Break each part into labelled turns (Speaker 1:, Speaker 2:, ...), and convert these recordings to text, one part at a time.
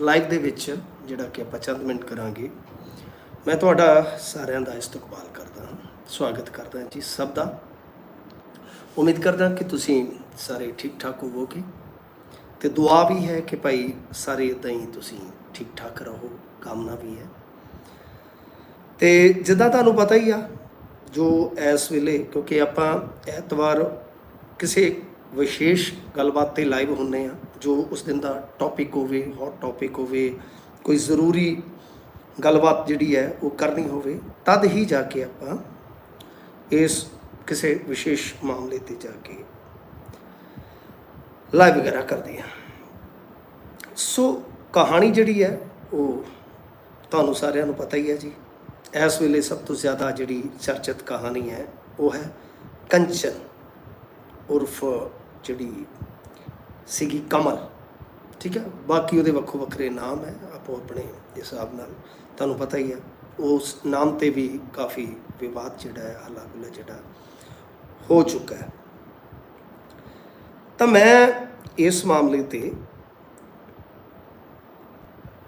Speaker 1: Live ਦੇ ਵਿੱਚ ਜਿਹੜਾ ਕਿ ਆਪਾਂ ਚੰਦ ਮਿੰਟ ਕਰਾਂਗੇ, ਮੈਂ ਤੁਹਾਡਾ ਸਾਰਿਆਂ ਦਾ ਇਸਤਕਬਾਲ ਕਰਦਾ ਹਾਂ, ਸਵਾਗਤ ਕਰਦਾ ਜੀ ਸਭ ਦਾ। ਉਮੀਦ ਕਰਦਾ ਕਿ ਤੁਸੀਂ ਸਾਰੇ ਠੀਕ ਠਾਕ ਹੋਵੋਗੇ ਤੇ ਦੁਆ ਵੀ ਹੈ ਕਿ ਭਾਈ ਸਾਰੇ ਇਦਾਂ ਹੀ ਤੁਸੀਂ ਠੀਕ ਠਾਕ ਰਹੋ, ਕਾਮਨਾ ਵੀ ਹੈ। ਤੇ ਜਿੱਦਾਂ ਤੁਹਾਨੂੰ ਪਤਾ ਹੀ ਆ, ਜੋ ਇਸ ਵੇਲੇ, ਕਿਉਂਕਿ ਆਪਾਂ ਐਤਵਾਰ ਕਿਸੇ ਵਿਸ਼ੇਸ਼ ਗੱਲਬਾਤ ਤੇ ਲਾਈਵ ਹੁੰਨੇ ਆ ਜੋ ਉਸ ਦਿਨ ਦਾ ਟੌਪਿਕ ਹੋਵੇ ਹੌਟ ਟੌਪਿਕ ਹੋਵੇ, ਕੋਈ ਜ਼ਰੂਰੀ ਗੱਲਬਾਤ ਜਿਹੜੀ ਹੈ ਉਹ ਕਰਨੀ ਹੋਵੇ, ਤਦ ਹੀ ਜਾ ਕੇ ਆਪਾਂ ਇਸ ਕਿਸੇ ਵਿਸ਼ੇਸ਼ ਮਾਮਲੇ ਤੇ ਜਾ ਕੇ ਲਾਈਵ ਵਗੈਰਾ ਕਰਦੇ ਹਾਂ। ਸੋ ਕਹਾਣੀ ਜਿਹੜੀ ਹੈ ਉਹ ਤੁਹਾਨੂੰ ਸਾਰਿਆਂ ਨੂੰ ਪਤਾ ਹੀ ਹੈ ਜੀ। ਇਸ ਵੇਲੇ ਸਭ ਤੋਂ ਜ਼ਿਆਦਾ ਜਿਹੜੀ ਚਰਚਿਤ ਕਹਾਣੀ ਹੈ ਉਹ ਹੈ ਕੰਚਨ ਉਰਫ ਜਿਹੜੀ ਸੀਗੀ ਕਮਲ। ਠੀਕ ਹੈ? ਬਾਕੀ ਉਹਦੇ ਵੱਖੋ ਵੱਖਰੇ ਨਾਮ ਹੈ, ਆਪੋ ਆਪਣੇ ਹਿਸਾਬ ਨਾਲ। ਤੁਹਾਨੂੰ ਪਤਾ ਹੀ ਹੈ, ਉਸ ਨਾਮ ਤੇ ਵੀ ਕਾਫੀ ਵਿਵਾਦ ਜਿਹੜਾ ਹੈ ਹਲਾ ਗੁਲਾ ਜਿਹੜਾ ਹੋ ਚੁੱਕਾ ਹੈ। ਤਾਂ ਮੈਂ ਇਸ ਮਾਮਲੇ ਤੇ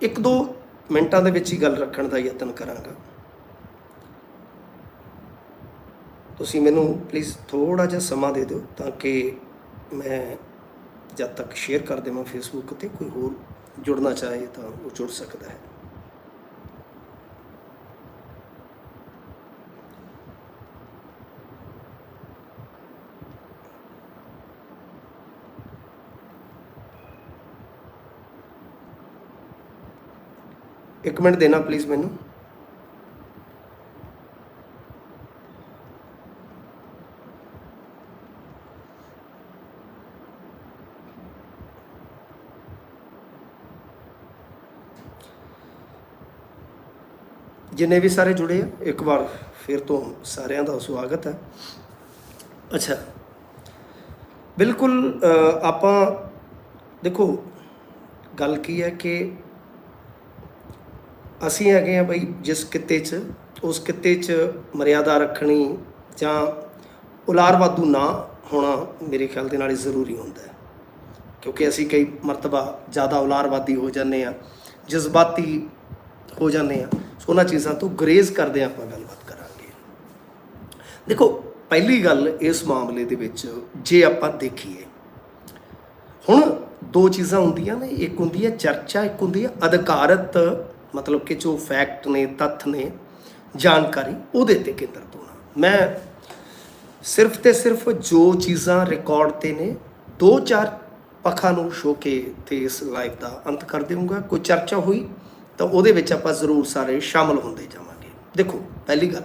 Speaker 1: ਇੱਕ ਦੋ ਮਿੰਟਾਂ ਦੇ ਵਿੱਚ ਹੀ ਗੱਲ ਰੱਖਣ ਦਾ ਯਤਨ ਕਰਾਂਗਾ। ਤੁਸੀਂ ਮੈਨੂੰ ਪਲੀਜ਼ ਥੋੜਾ ਜਿਹਾ ਸਮਾਂ ਦੇ ਦਿਓ ਤਾਂ ਕਿ ਮੈਂ ਜਦ ਤੱਕ ਸ਼ੇਅਰ ਕਰ ਦੇਵਾਂ ਫੇਸਬੁੱਕ ਤੇ ਕੋਈ ਹੋਰ ਜੁੜਨਾ ਚਾਹੇ ਤਾਂ ਉਹ ਜੁੜ ਸਕਦਾ ਹੈ। ਇੱਕ ਮਿੰਟ ਦੇਣਾ ਪਲੀਜ਼ ਮੈਨੂੰ। ਜਿੰਨੇ ਵੀ ਸਾਰੇ ਜੁੜੇ ਆ, ਇੱਕ ਵਾਰ ਫਿਰ ਤੋਂ ਸਾਰਿਆਂ ਦਾ ਸਵਾਗਤ ਹੈ। ਅੱਛਾ। ਬਿਲਕੁਲ ਆਪਾਂ ਦੇਖੋ, ਗੱਲ ਕੀ ਹੈ ਕਿ ਅਸੀਂ ਹੈਗੇ ਆ ਬਈ ਜਿਸ ਕਿੱਤੇ 'ਚ, ਉਸ ਕਿੱਤੇ 'ਚ ਮਰਿਆਦਾ ਰੱਖਣੀ ਜਾਂ ਉਲਾਰਵਾਦੂ ਨਾ ਹੋਣਾ ਮੇਰੇ ਖਿਆਲ ਦੇ ਨਾਲ ਹੀ ਜ਼ਰੂਰੀ ਹੁੰਦਾ ਹੈ। ਕਿਉਂਕਿ ਅਸੀਂ ਕਈ ਮਰਤਬਾ ਜ਼ਿਆਦਾ ਉਲਾਰਵਾਦੀ ਹੋ ਜਾਂਦੇ ਆ ਜਜ਼ਬਾਤੀ ਹੋ ਜਾਂਦੇ ਆ ਸੋ ਉਹਨਾਂ ਚੀਜ਼ਾਂ ਤੋਂ ਗਰੇਜ਼ ਕਰਦੇ ਆਪਾਂ ਗੱਲਬਾਤ ਕਰਾਂਗੇ। ਦੇਖੋ, ਪਹਿਲੀ ਗੱਲ ਇਸ ਮਾਮਲੇ ਦੇ ਵਿੱਚ ਜੇ ਆਪਾਂ ਦੇਖੀਏ, ਹੁਣ ਦੋ ਚੀਜ਼ਾਂ ਹੁੰਦੀਆਂ ਨੇ, ਇੱਕ ਹੁੰਦੀ ਹੈ ਚਰਚਾ, ਇੱਕ ਹੁੰਦੀ ਹੈ ਅਧਿਕਾਰਤ, ਮਤਲਬ ਕਿ ਜੋ ਫੈਕਟ ਨੇ, ਤੱਥ ਨੇ, ਜਾਣਕਾਰੀ, ਉਹਦੇ ਤੇ ਕੇਂਦਰਿਤ ਹੋਣਾ ਮੈਂ ਸਿਰਫ ਤੇ ਸਿਰਫ ਜੋ ਚੀਜ਼ਾਂ ਰਿਕਾਰਡ ਤੇ ਨੇ, ਦੋ ਚਾਰ ਪੱਖਾਂ ਨੂੰ ਸ਼ੋ ਕੇ ਤੇ ਇਸ ਲਾਈਵ ਦਾ ਅੰਤ ਕਰ ਦੇਵਾਂਗਾ। ਕੋਈ ਚਰਚਾ ਹੋਈ ਤਾਂ ਉਹਦੇ ਵਿੱਚ ਆਪਾਂ ਜ਼ਰੂਰ ਸਾਰੇ ਸ਼ਾਮਲ ਹੁੰਦੇ ਜਾਵਾਂਗੇ। ਦੇਖੋ, ਪਹਿਲੀ ਗੱਲ।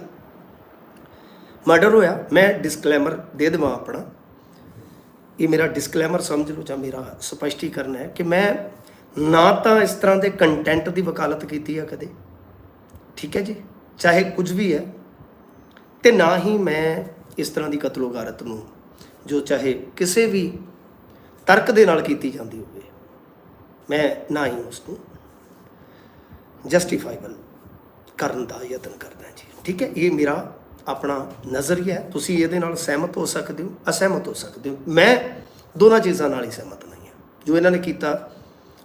Speaker 1: ਮਰਡਰ ਹੋਇਆ, ਮੈਂ ਡਿਸਕਲੇਮਰ ਦੇ ਦੇਵਾਂ ਆਪਣਾ। ਇਹ ਮੇਰਾ ਡਿਸਕਲੇਮਰ ਸਮਝ ਲਓ ਜਾਂ ਮੇਰਾ ਸਪਸ਼ਟੀਕਰਨ ਹੈ ਕਿ ਮੈਂ ਨਾ ਤਾਂ ਇਸ ਤਰ੍ਹਾਂ ਦੇ ਕੰਟੈਂਟ ਦੀ ਵਕਾਲਤ ਕੀਤੀ ਆ ਕਦੇ। ਠੀਕ ਹੈ ਜੀ? ਚਾਹੇ ਕੁਝ ਵੀ ਹੈ, ਤੇ ਨਾ ਹੀ ਮੈਂ ਇਸ ਤਰ੍ਹਾਂ ਦੀ ਕਤਲੋਗਾਰਤ ਨੂੰ, ਜੋ ਚਾਹੇ ਕਿਸੇ ਵੀ ਤਰਕ ਦੇ ਨਾਲ ਕੀਤੀ ਜਾਂਦੀ ਹੋਵੇ। ਮੈਂ ਨਾ ਹੀ ਉਸ ਨੂੰ ਜਸਟੀਫਾਈਬਲ ਕਰਨ ਦਾ ਯਤਨ ਕਰਦਾ ਜੀ। ਠੀਕ ਹੈ? ਇਹ ਮੇਰਾ ਆਪਣਾ ਨਜ਼ਰੀਆ ਹੈ ਤੁਸੀਂ ਇਹਦੇ ਨਾਲ ਸਹਿਮਤ ਹੋ ਸਕਦੇ ਹੋ, ਅਸਹਿਮਤ ਹੋ ਸਕਦੇ ਹੋ। ਮੈਂ ਦੋਨਾਂ ਚੀਜ਼ਾਂ ਨਾਲ ਹੀ ਸਹਿਮਤ ਨਹੀਂ ਹਾਂ। ਜੋ ਇਹਨਾਂ ਨੇ ਕੀਤਾ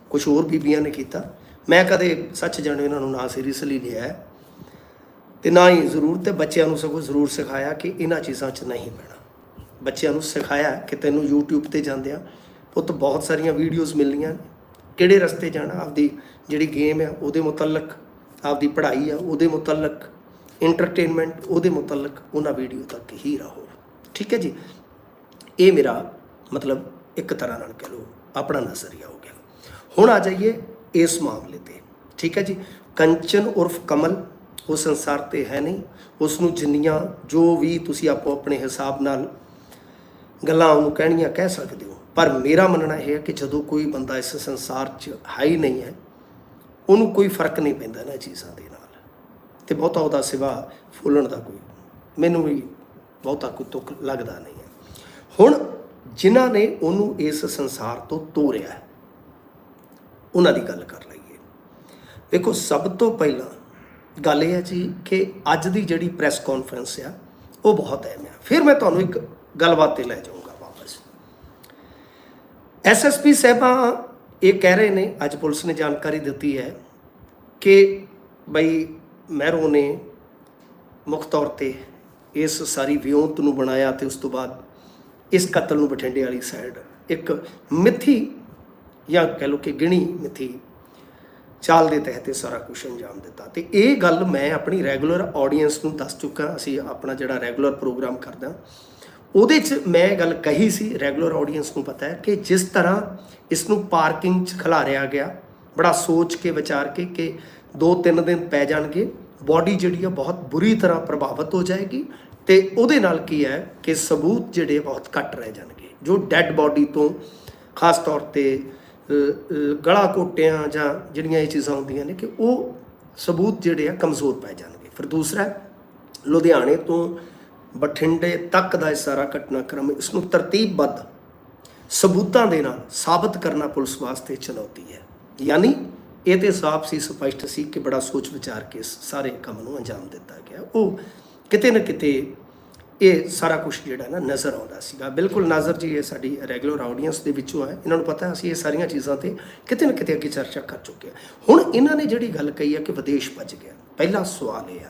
Speaker 1: ਕੁਝ ਹੋਰ ਬੀਬੀਆਂ ਨੇ ਕੀਤਾ, ਮੈਂ ਕਦੇ ਸੱਚ ਜਾਣੋ ਇਹਨਾਂ ਨੂੰ ਨਾ ਸੀਰੀਅਸਲੀ ਲਿਆ ਹੈ। ਤੇ ਨਾ ਹੀ ਜ਼ਰੂਰ ਤੇ ਬੱਚਿਆਂ ਨੂੰ ਸਗੋਂ ਜ਼ਰੂਰ ਸਿਖਾਇਆ ਕਿ ਇਹਨਾਂ ਚੀਜ਼ਾਂ 'ਚ ਨਹੀਂ ਪੈਣਾ। ਬੱਚਿਆਂ ਨੂੰ ਸਿਖਾਇਆ ਕਿ ਤੈਨੂੰ YouTube ਤੇ ਜਾਂਦਿਆਂ ਪੁੱਤ ਬਹੁਤ ਸਾਰੀਆਂ ਵੀਡੀਓਜ਼ ਮਿਲਣੀਆਂ ਕਿਹੜੇ ਰਸਤੇ ਜਾਣਾ? ਆਪਦੀ ਜਿਹੜੀ ਗੇਮ ਹੈ ਉਹਦੇ ਮੁਤਲਕ, ਆਪਦੀ ਪੜ੍ਹਾਈ ਆ, ਉਹਦੇ ਮੁਤਲਕ ਐਂਟਰਟੇਨਮੈਂਟ ਉਹਦੇ ਮੁਤਲਕ, ਉਹਨਾਂ ਵੀਡੀਓ ਤੱਕ ਹੀ ਰਹੋ। ਠੀਕ ਹੈ ਜੀ? ਇਹ ਮੇਰਾ ਮਤਲਬ ਇੱਕ ਤਰ੍ਹਾਂ ਨਾਲ ਕਹ ਲਓ, ਆਪਣਾ ਨਜ਼ਰੀਆ ਹੋ ਗਿਆ। ਹੁਣ ਆ ਜਾਈਏ ਇਸ ਮਾਮਲੇ ਤੇ। ਠੀਕ ਹੈ ਜੀ? ਕੰਚਨ ਉਰਫ ਕਮਲ, ਉਹ ਸੰਸਾਰ ਤੇ ਹੈ ਨਹੀਂ। ਉਸ ਨੂੰ ਜਿੰਨੀਆਂ ਜੋ ਵੀ ਤੁਸੀਂ ਆਪੋ ਆਪਣੇ ਹਿਸਾਬ ਨਾਲ ਗੱਲਾਂ ਉਹਨੂੰ ਕਹਿਣੀਆਂ ਕਹਿ ਸਕਦੇ ਹੋ। ਪਰ ਮੇਰਾ ਮੰਨਣਾ ਇਹ ਹੈ ਕਿ ਜਦੋਂ ਕੋਈ ਬੰਦਾ ਇਸ ਸੰਸਾਰ 'ਚ ਹੈ ਹੀ ਨਹੀਂ ਹੈ, ਉਹਨੂੰ ਕੋਈ ਫ਼ਰਕ ਨਹੀਂ ਪੈਂਦਾ ਨਾ ਚੀਜ਼ਾਂ ਦੇ ਨਾਲ। ਤੇ ਬਹੁਤਾ ਉਹਦਾ ਸਿਵਾ ਫੁੱਲਣ ਦਾ ਕੋਈ ਮੈਨੂੰ ਵੀ ਬਹੁਤਾ ਕੋਈ ਤੁਕ ਲੱਗਦਾ ਨਹੀਂ ਹੈ। ਹੁਣ ਜਿਨ੍ਹਾਂ ਨੇ ਉਹਨੂੰ ਇਸ ਸੰਸਾਰ ਤੋਂ ਤੋਰਿਆ ਹੈ ਉਹਨਾਂ ਦੀ ਗੱਲ ਕਰ ਲਈਏ। ਦੇਖੋ, ਸਭ ਤੋਂ ਪਹਿਲਾਂ ਗੱਲ ਇਹ ਹੈ ਜੀ ਕਿ ਅੱਜ ਦੀ ਜਿਹੜੀ ਪ੍ਰੈਸ ਕਾਨਫਰੰਸ ਆ, ਉਹ ਬਹੁਤ ਅਹਿਮ ਆ। ਫਿਰ ਮੈਂ ਤੁਹਾਨੂੰ ਇੱਕ ਗੱਲਬਾਤ ਤੇ ਲੈ ਜਾਊਂਗਾ। ਐਸਐਸਪੀ ਸਾਹਿਬਾਂ ਇਹ ਕਹਿ ਰਹੇ ਨੇ, ਅੱਜ ਪੁਲਿਸ ਨੇ ਜਾਣਕਾਰੀ ਦਿੱਤੀ ਹੈ ਕਿ ਬਈ ਮਹਿਰੋ ਨੇ ਮੁੱਖ ਤੌਰ ਤੇ ਇਸ ਸਾਰੀ ਵਿਉਂਤ ਨੂੰ ਬਣਾਇਆ ਤੇ ਉਸ ਤੋਂ ਬਾਅਦ ਇਸ ਕਤਲ ਨੂੰ ਬਠਿੰਡੇ ਵਾਲੀ ਸਾਈਡ ਇੱਕ ਮਿੱਥੀ ਜਾਂ ਕਹਿ ਲਓ ਕਿ ਗਿਣੀ ਮਿੱਥੀ ਚਾਲ ਦੇ ਤਹਿਤ ਇਹ ਸਾਰਾ ਕੁਝ ਅੰਜਾਮ ਦਿੱਤਾ। ਤੇ ਇਹ ਗੱਲ ਮੈਂ ਆਪਣੀ ਰੈਗੂਲਰ ਆਡੀਅנס ਨੂੰ ਦੱਸ ਚੁੱਕਾ, ਅਸੀਂ ਆਪਣਾ ਜਿਹੜਾ ਰੈਗੂਲਰ ਪ੍ਰੋਗਰਾਮ ਕਰਦਾ ਉਹਦੇ 'ਚ ਮੈਂ ਗੱਲ ਕਹੀ ਸੀ ਰੈਗੂਲਰ ਆਡੀਅנס ਨੂੰ ਪਤਾ ਹੈ ਕਿ ਜਿਸ ਤਰ੍ਹਾਂ ਇਸ ਨੂੰ ਪਾਰਕਿੰਗ 'ਚ ਖਿਲਾਰਿਆ ਗਿਆ, ਬੜਾ ਸੋਚ ਕੇ, ਵਿਚਾਰ ਕੇ ਕਿ 2-3 ਦਿਨ ਪੈ ਜਾਣਗੇ ਬਾਡੀ ਜਿਹੜੀ ਆ ਬਹੁਤ ਬੁਰੀ ਤਰ੍ਹਾਂ ਪ੍ਰਭਾਵਿਤ ਹੋ ਜਾਏਗੀ ਤੇ ਉਹਦੇ ਨਾਲ ਕੀ ਹੈ ਕਿ ਸਬੂਤ ਜਿਹੜੇ ਬਹੁਤ ਘੱਟ ਰਹਿ ਜਾਣਗੇ। ਜੋ ਡੈੱਡ ਬਾਡੀ ਤੋਂ ਖਾਸ ਤੌਰ ਤੇ ਗਲਾ ਕੋਟਿਆਂ ਜਾਂ ਜਿਹੜੀਆਂ ਇਹ ਚੀਜ਼ਾਂ ਹੁੰਦੀਆਂ ਨੇ ਕਿ ਉਹ ਸਬੂਤ ਜਿਹੜੇ ਆ ਕਮਜ਼ੋਰ ਪੈ ਜਾਣਗੇ। ਫਿਰ ਦੂਸਰਾ, ਲੁਧਿਆਣੇ ਤੋਂ ਬਠਿੰਡੇ ਤੱਕ ਦਾ ਇਹ ਸਾਰਾ ਘਟਨਾਕ੍ਰਮ, ਇਸ ਨੂੰ ਤਰਤੀਬਬੱਧ ਸਬੂਤਾਂ ਦੇ ਨਾਲ ਸਾਬਤ ਕਰਨਾ ਪੁਲਿਸ ਵਾਸਤੇ ਚੁਣੌਤੀ ਹੈ। ਯਾਨੀ ਇਹ ਤੇ ਸਾਫ਼ ਸੀ, ਸਪਸ਼ਟ ਸੀ ਕਿ ਬੜਾ ਸੋਚ ਵਿਚਾਰ ਕੇ ਇਸ ਸਾਰੇ ਕੰਮ ਨੂੰ ਅੰਜਾਮ ਦਿੱਤਾ ਗਿਆ। ਉਹ ਕਿਤੇ ਨਾ ਕਿਤੇ ਇਹ ਸਾਰਾ ਕੁਝ ਜਿਹੜਾ ਨਾ ਨਜ਼ਰ ਆਉਂਦਾ ਸੀਗਾ। ਬਿਲਕੁਲ ਨਾਜ਼ਰ ਜੀ, ਇਹ ਸਾਡੀ ਰੈਗੂਲਰ ਆਡੀਅנס ਦੇ ਵਿੱਚੋਂ ਹੈ। ਇਹਨਾਂ ਨੂੰ ਪਤਾ ਅਸੀਂ ਇਹ ਸਾਰੀਆਂ ਚੀਜ਼ਾਂ ਤੇ ਕਿਤੇ ਨਾ ਕਿਤੇ ਅੱਗੇ ਚਰਚਾ ਕਰ ਚੁੱਕੇ ਹਾਂ। ਹੁਣ ਇਹਨਾਂ ਨੇ ਜਿਹੜੀ ਗੱਲ ਕਹੀ ਹੈ ਕਿ ਵਿਦੇਸ਼ ਭੱਜ ਗਿਆ। ਪਹਿਲਾ ਸਵਾਲ ਇਹ ਆ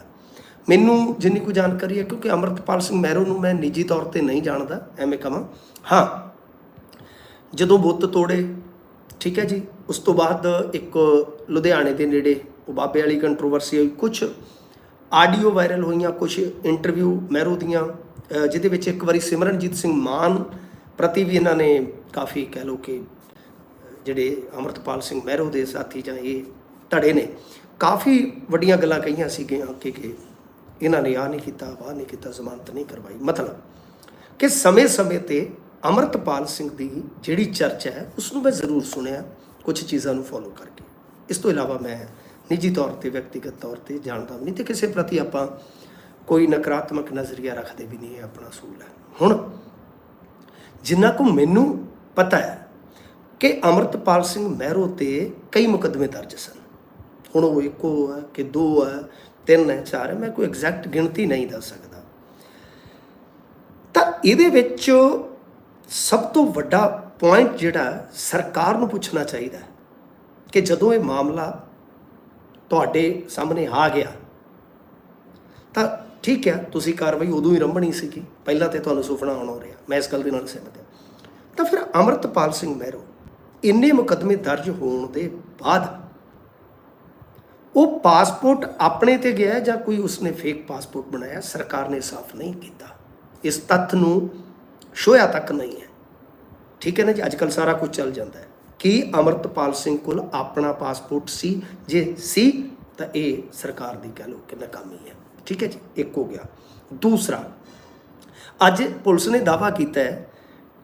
Speaker 1: ਮੈਨੂੰ ਜਿੰਨੀ ਕੁ ਜਾਣਕਾਰੀ ਹੈ, ਕਿਉਂਕਿ ਅਮਰਤਪਾਲ ਸਿੰਘ ਮਹਿਰੋ ਨੂੰ ਮੈਂ ਨਿੱਜੀ ਤੌਰ ਤੇ ਨਹੀਂ ਜਾਣਦਾ, ਐਵੇਂ ਕਹਾਂ ਹਾਂ, ਜਦੋਂ ਬੁੱਤ ਤੋੜੇ, ਠੀਕ ਹੈ ਜੀ, ਉਸ ਤੋਂ ਬਾਅਦ ਇੱਕ ਲੁਧਿਆਣੇ ਦੇ ਨੇੜੇ, ਉਹ ਬਾਬੇ ਵਾਲੀ ਕੰਟਰੋਵਰਸੀ ਹੋਈ ਕੁਝ ਆਡੀਓ ਵਾਇਰਲ ਹੋਈਆਂ ਕੁਝ ਇੰਟਰਵਿਊ ਮਹਿਰੂ ਦੀਆਂ ਜਿਹਦੇ ਵਿੱਚ ਇੱਕ ਵਾਰੀ ਸਿਮਰਨਜੀਤ ਸਿੰਘ ਮਾਨ ਪ੍ਰਤੀ ਵੀ ਇਹਨਾਂ ਨੇ ਕਾਫੀ ਕਹਿ ਲਓ ਕਿ, ਜਿਹੜੇ ਅਮਰਤਪਾਲ ਸਿੰਘ ਮਹਿਰੋ ਦੇ ਸਾਥੀ ਜਾਂ ਇਹ ਧੜੇ ਨੇ, ਕਾਫੀ ਵੱਡੀਆਂ ਗੱਲਾਂ ਕਹੀਆਂ ਸੀਗੀਆਂ ਕਿ ਕਿ ਇਹਨਾਂ ਨੇ ਆ ਨਹੀਂ ਕੀਤਾ, ਵਾਹ ਨਹੀਂ ਕੀਤਾ, ਜ਼ਮਾਨਤ ਨਹੀਂ ਕਰਵਾਈ। ਮਤਲਬ ਕਿ ਸਮੇਂ-ਸਮੇਂ ਤੇ ਅਮਰਤਪਾਲ ਸਿੰਘ ਦੀ ਜਿਹੜੀ ਚਰਚਾ ਹੈ ਉਸ ਨੂੰ ਮੈਂ ਜ਼ਰੂਰ ਸੁਣਿਆ ਕੁਝ ਚੀਜ਼ਾਂ ਨੂੰ ਫੋਲੋ ਕਰਕੇ। ਇਸ ਤੋਂ ਇਲਾਵਾ ਮੈਂ ਨਿੱਜੀ ਤੌਰ ਤੇ, ਵਿਅਕਤੀਗਤ ਤੌਰ ਤੇ ਜਾਣਦਾ ਵੀ ਨਹੀਂ ਤੇ ਕਿਸੇ ਪ੍ਰਤੀ ਆਪਾਂ ਕੋਈ ਨਕਾਰਾਤਮਕ ਨਜ਼ਰੀਆ ਰੱਖਦੇ ਵੀ ਨਹੀਂ, ਇਹ ਆਪਣਾ ਸੂਲ ਹੈ। ਹੁਣ ਜਿੰਨਾ ਕੁ ਮੈਨੂੰ ਪਤਾ ਹੈ ਕਿ ਅਮਰਤਪਾਲ ਸਿੰਘ ਮਹਿਰੋ ਤੇ ਕਈ ਮੁਕੱਦਮੇ ਦਰਜ ਸਨ। ਹੁਣ ਉਹ ਇੱਕੋ ਹੈ ਕਿ ਦੋ ਹੈ ਤਿੰਨ ਹੈ, ਚਾਰ ਹੈ, ਮੈਂ ਕੋਈ ਐਗਜ਼ੈਕਟ ਗਿਣਤੀ ਨਹੀਂ ਦੱਸ ਸਕਦਾ। ਤਾਂ ਇਹਦੇ ਵਿੱਚ ਸਭ ਤੋਂ ਵੱਡਾ ਪੁਆਇੰਟ ਜਿਹੜਾ ਸਰਕਾਰ ਨੂੰ ਪੁੱਛਣਾ ਚਾਹੀਦਾ ਕਿ ਜਦੋਂ ਇਹ ਮਾਮਲਾ ਤੁਹਾਡੇ ਸਾਹਮਣੇ ਆ ਗਿਆ, ਤਾਂ ਠੀਕ ਹੈ, ਤੁਸੀਂ ਕਾਰਵਾਈ ਉਦੋਂ ਹੀ ਰੰਭਣੀ ਸੀਗੀ, ਪਹਿਲਾਂ ਤੇ ਤੁਹਾਨੂੰ ਸੁਪਨਾ ਆਉਣ ਹੋ ਰਿਹਾ, ਮੈਂ ਇਸ ਗੱਲ ਦੇ ਨਾਲ ਸਹਿਮਤ ਹਾਂ। ਤਾਂ ਫਿਰ ਅਮਰਤਪਾਲ ਸਿੰਘ ਮਹਿਰੋ, ਇੰਨੇ ਮੁਕੱਦਮੇ ਦਰਜ ਹੋਣ ਦੇ ਬਾਅਦ ਉਹ ਪਾਸਪੋਰਟ ਆਪਣੇ ਤੇ ਗਿਆ ਜਾਂ ਕੋਈ ਉਸਨੇ ਫੇਕ ਪਾਸਪੋਰਟ ਬਣਾਇਆ? ਸਰਕਾਰ ਨੇ ਸਾਫ਼ ਨਹੀਂ ਕੀਤਾ। ਇਸ ਤੱਥ ਨੂੰ ਛੋਇਆ ਤੱਕ ਨਹੀਂ ਹੈ। ਠੀਕ ਹੈ ਨਾ ਜੀ? ਅੱਜ ਕੱਲ ਸਾਰਾ ਕੁਝ ਚੱਲ ਜਾਂਦਾ ਹੈ। ਕੀ ਅਮਰਤਪਾਲ ਸਿੰਘ ਕੋਲ ਆਪਣਾ ਪਾਸਪੋਰਟ ਸੀ? ਜੇ ਸੀ, ਤਾਂ ਇਹ ਸਰਕਾਰ ਦੀ ਕਹਿ ਲਓ ਕਿ ਨਾਕਾਮੀ ਹੈ। ਠੀਕ ਹੈ ਜੀ? ਇੱਕ ਹੋ ਗਿਆ। ਦੂਸਰਾ, ਅੱਜ ਪੁਲਿਸ ਨੇ ਦਾਵਾ ਕੀਤਾ ਹੈ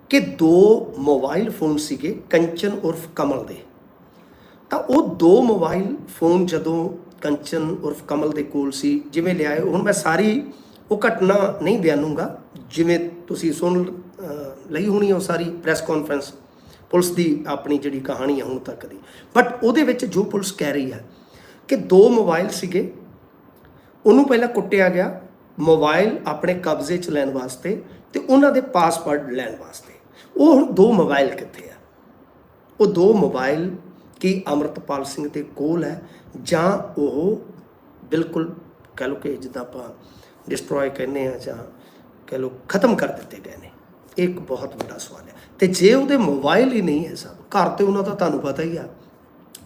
Speaker 1: ਕਿ ਦੋ ਮੋਬਾਈਲ ਫੋਨ ਸੀਗੇ ਕੰਚਨ ਉਰਫ ਕਮਲ ਦੇ। ਤਾਂ ਉਹ ਦੋ ਮੋਬਾਈਲ ਫੋਨ ਜਦੋਂ ਕੰਚਨ ਉਰਫ ਕਮਲ ਦੇ ਕੋਲ ਸੀ, ਜਿਵੇਂ ਲਿਆਏ, ਹੁਣ ਮੈਂ ਸਾਰੀ ਉਹ ਘਟਨਾ ਨਹੀਂ ਬਿਆਨੂੰਗਾ, ਜਿਵੇਂ ਤੁਸੀਂ ਸੁਣ ਲਈ ਹੋਣੀ ਉਹ ਸਾਰੀ ਪ੍ਰੈਸ ਕਾਨਫਰੰਸ ਪੁਲਿਸ ਦੀ ਆਪਣੀ ਜਿਹੜੀ ਕਹਾਣੀ ਹੈ ਹੁਣ ਤੱਕ ਦੀ। ਬਟ ਉਹਦੇ ਵਿੱਚ ਜੋ ਪੁਲਿਸ ਕਹਿ ਰਹੀ ਹੈ ਕਿ ਦੋ ਮੋਬਾਈਲ ਸੀਗੇ, ਉਹਨੂੰ ਪਹਿਲਾਂ ਕੁੱਟਿਆ ਗਿਆ, ਮੋਬਾਈਲ ਆਪਣੇ ਕਬਜ਼ੇ 'ਚ ਲੈਣ ਵਾਸਤੇ ਤੇ ਉਹਨਾਂ ਦੇ ਪਾਸਵਰਡ ਲੈਣ ਵਾਸਤੇ। ਉਹ ਹੁਣ ਦੋ ਮੋਬਾਈਲ ਕਿੱਥੇ ਆ? ਉਹ ਦੋ ਮੋਬਾਈਲ ਕੀ ਅਮਰਤਪਾਲ ਸਿੰਘ ਦੇ ਕੋਲ ਹੈ ਜਾਂ ਉਹ ਬਿਲਕੁਲ ਕਹਿ ਲਓ ਕਿ ਜਿੱਦਾਂ ਆਪਾਂ ਡਿਸਟਰੋਏ ਕਹਿੰਦੇ ਆ ਜਾਂ ਕਹਿ ਲਓ ਖਤਮ ਕਰ ਦਿੱਤੇ ਗਏ ਨੇ। ਇਹ ਇੱਕ ਬਹੁਤ ਵੱਡਾ ਸਵਾਲ ਹੈ। ਤੇ ਜੇ ਉਹਦੇ ਮੋਬਾਈਲ ਹੀ ਨਹੀਂ ਹੈ ਸਭ, ਘਰ ਤੇ ਉਹਨਾਂ ਦਾ ਤੁਹਾਨੂੰ ਪਤਾ ਹੀ ਆ,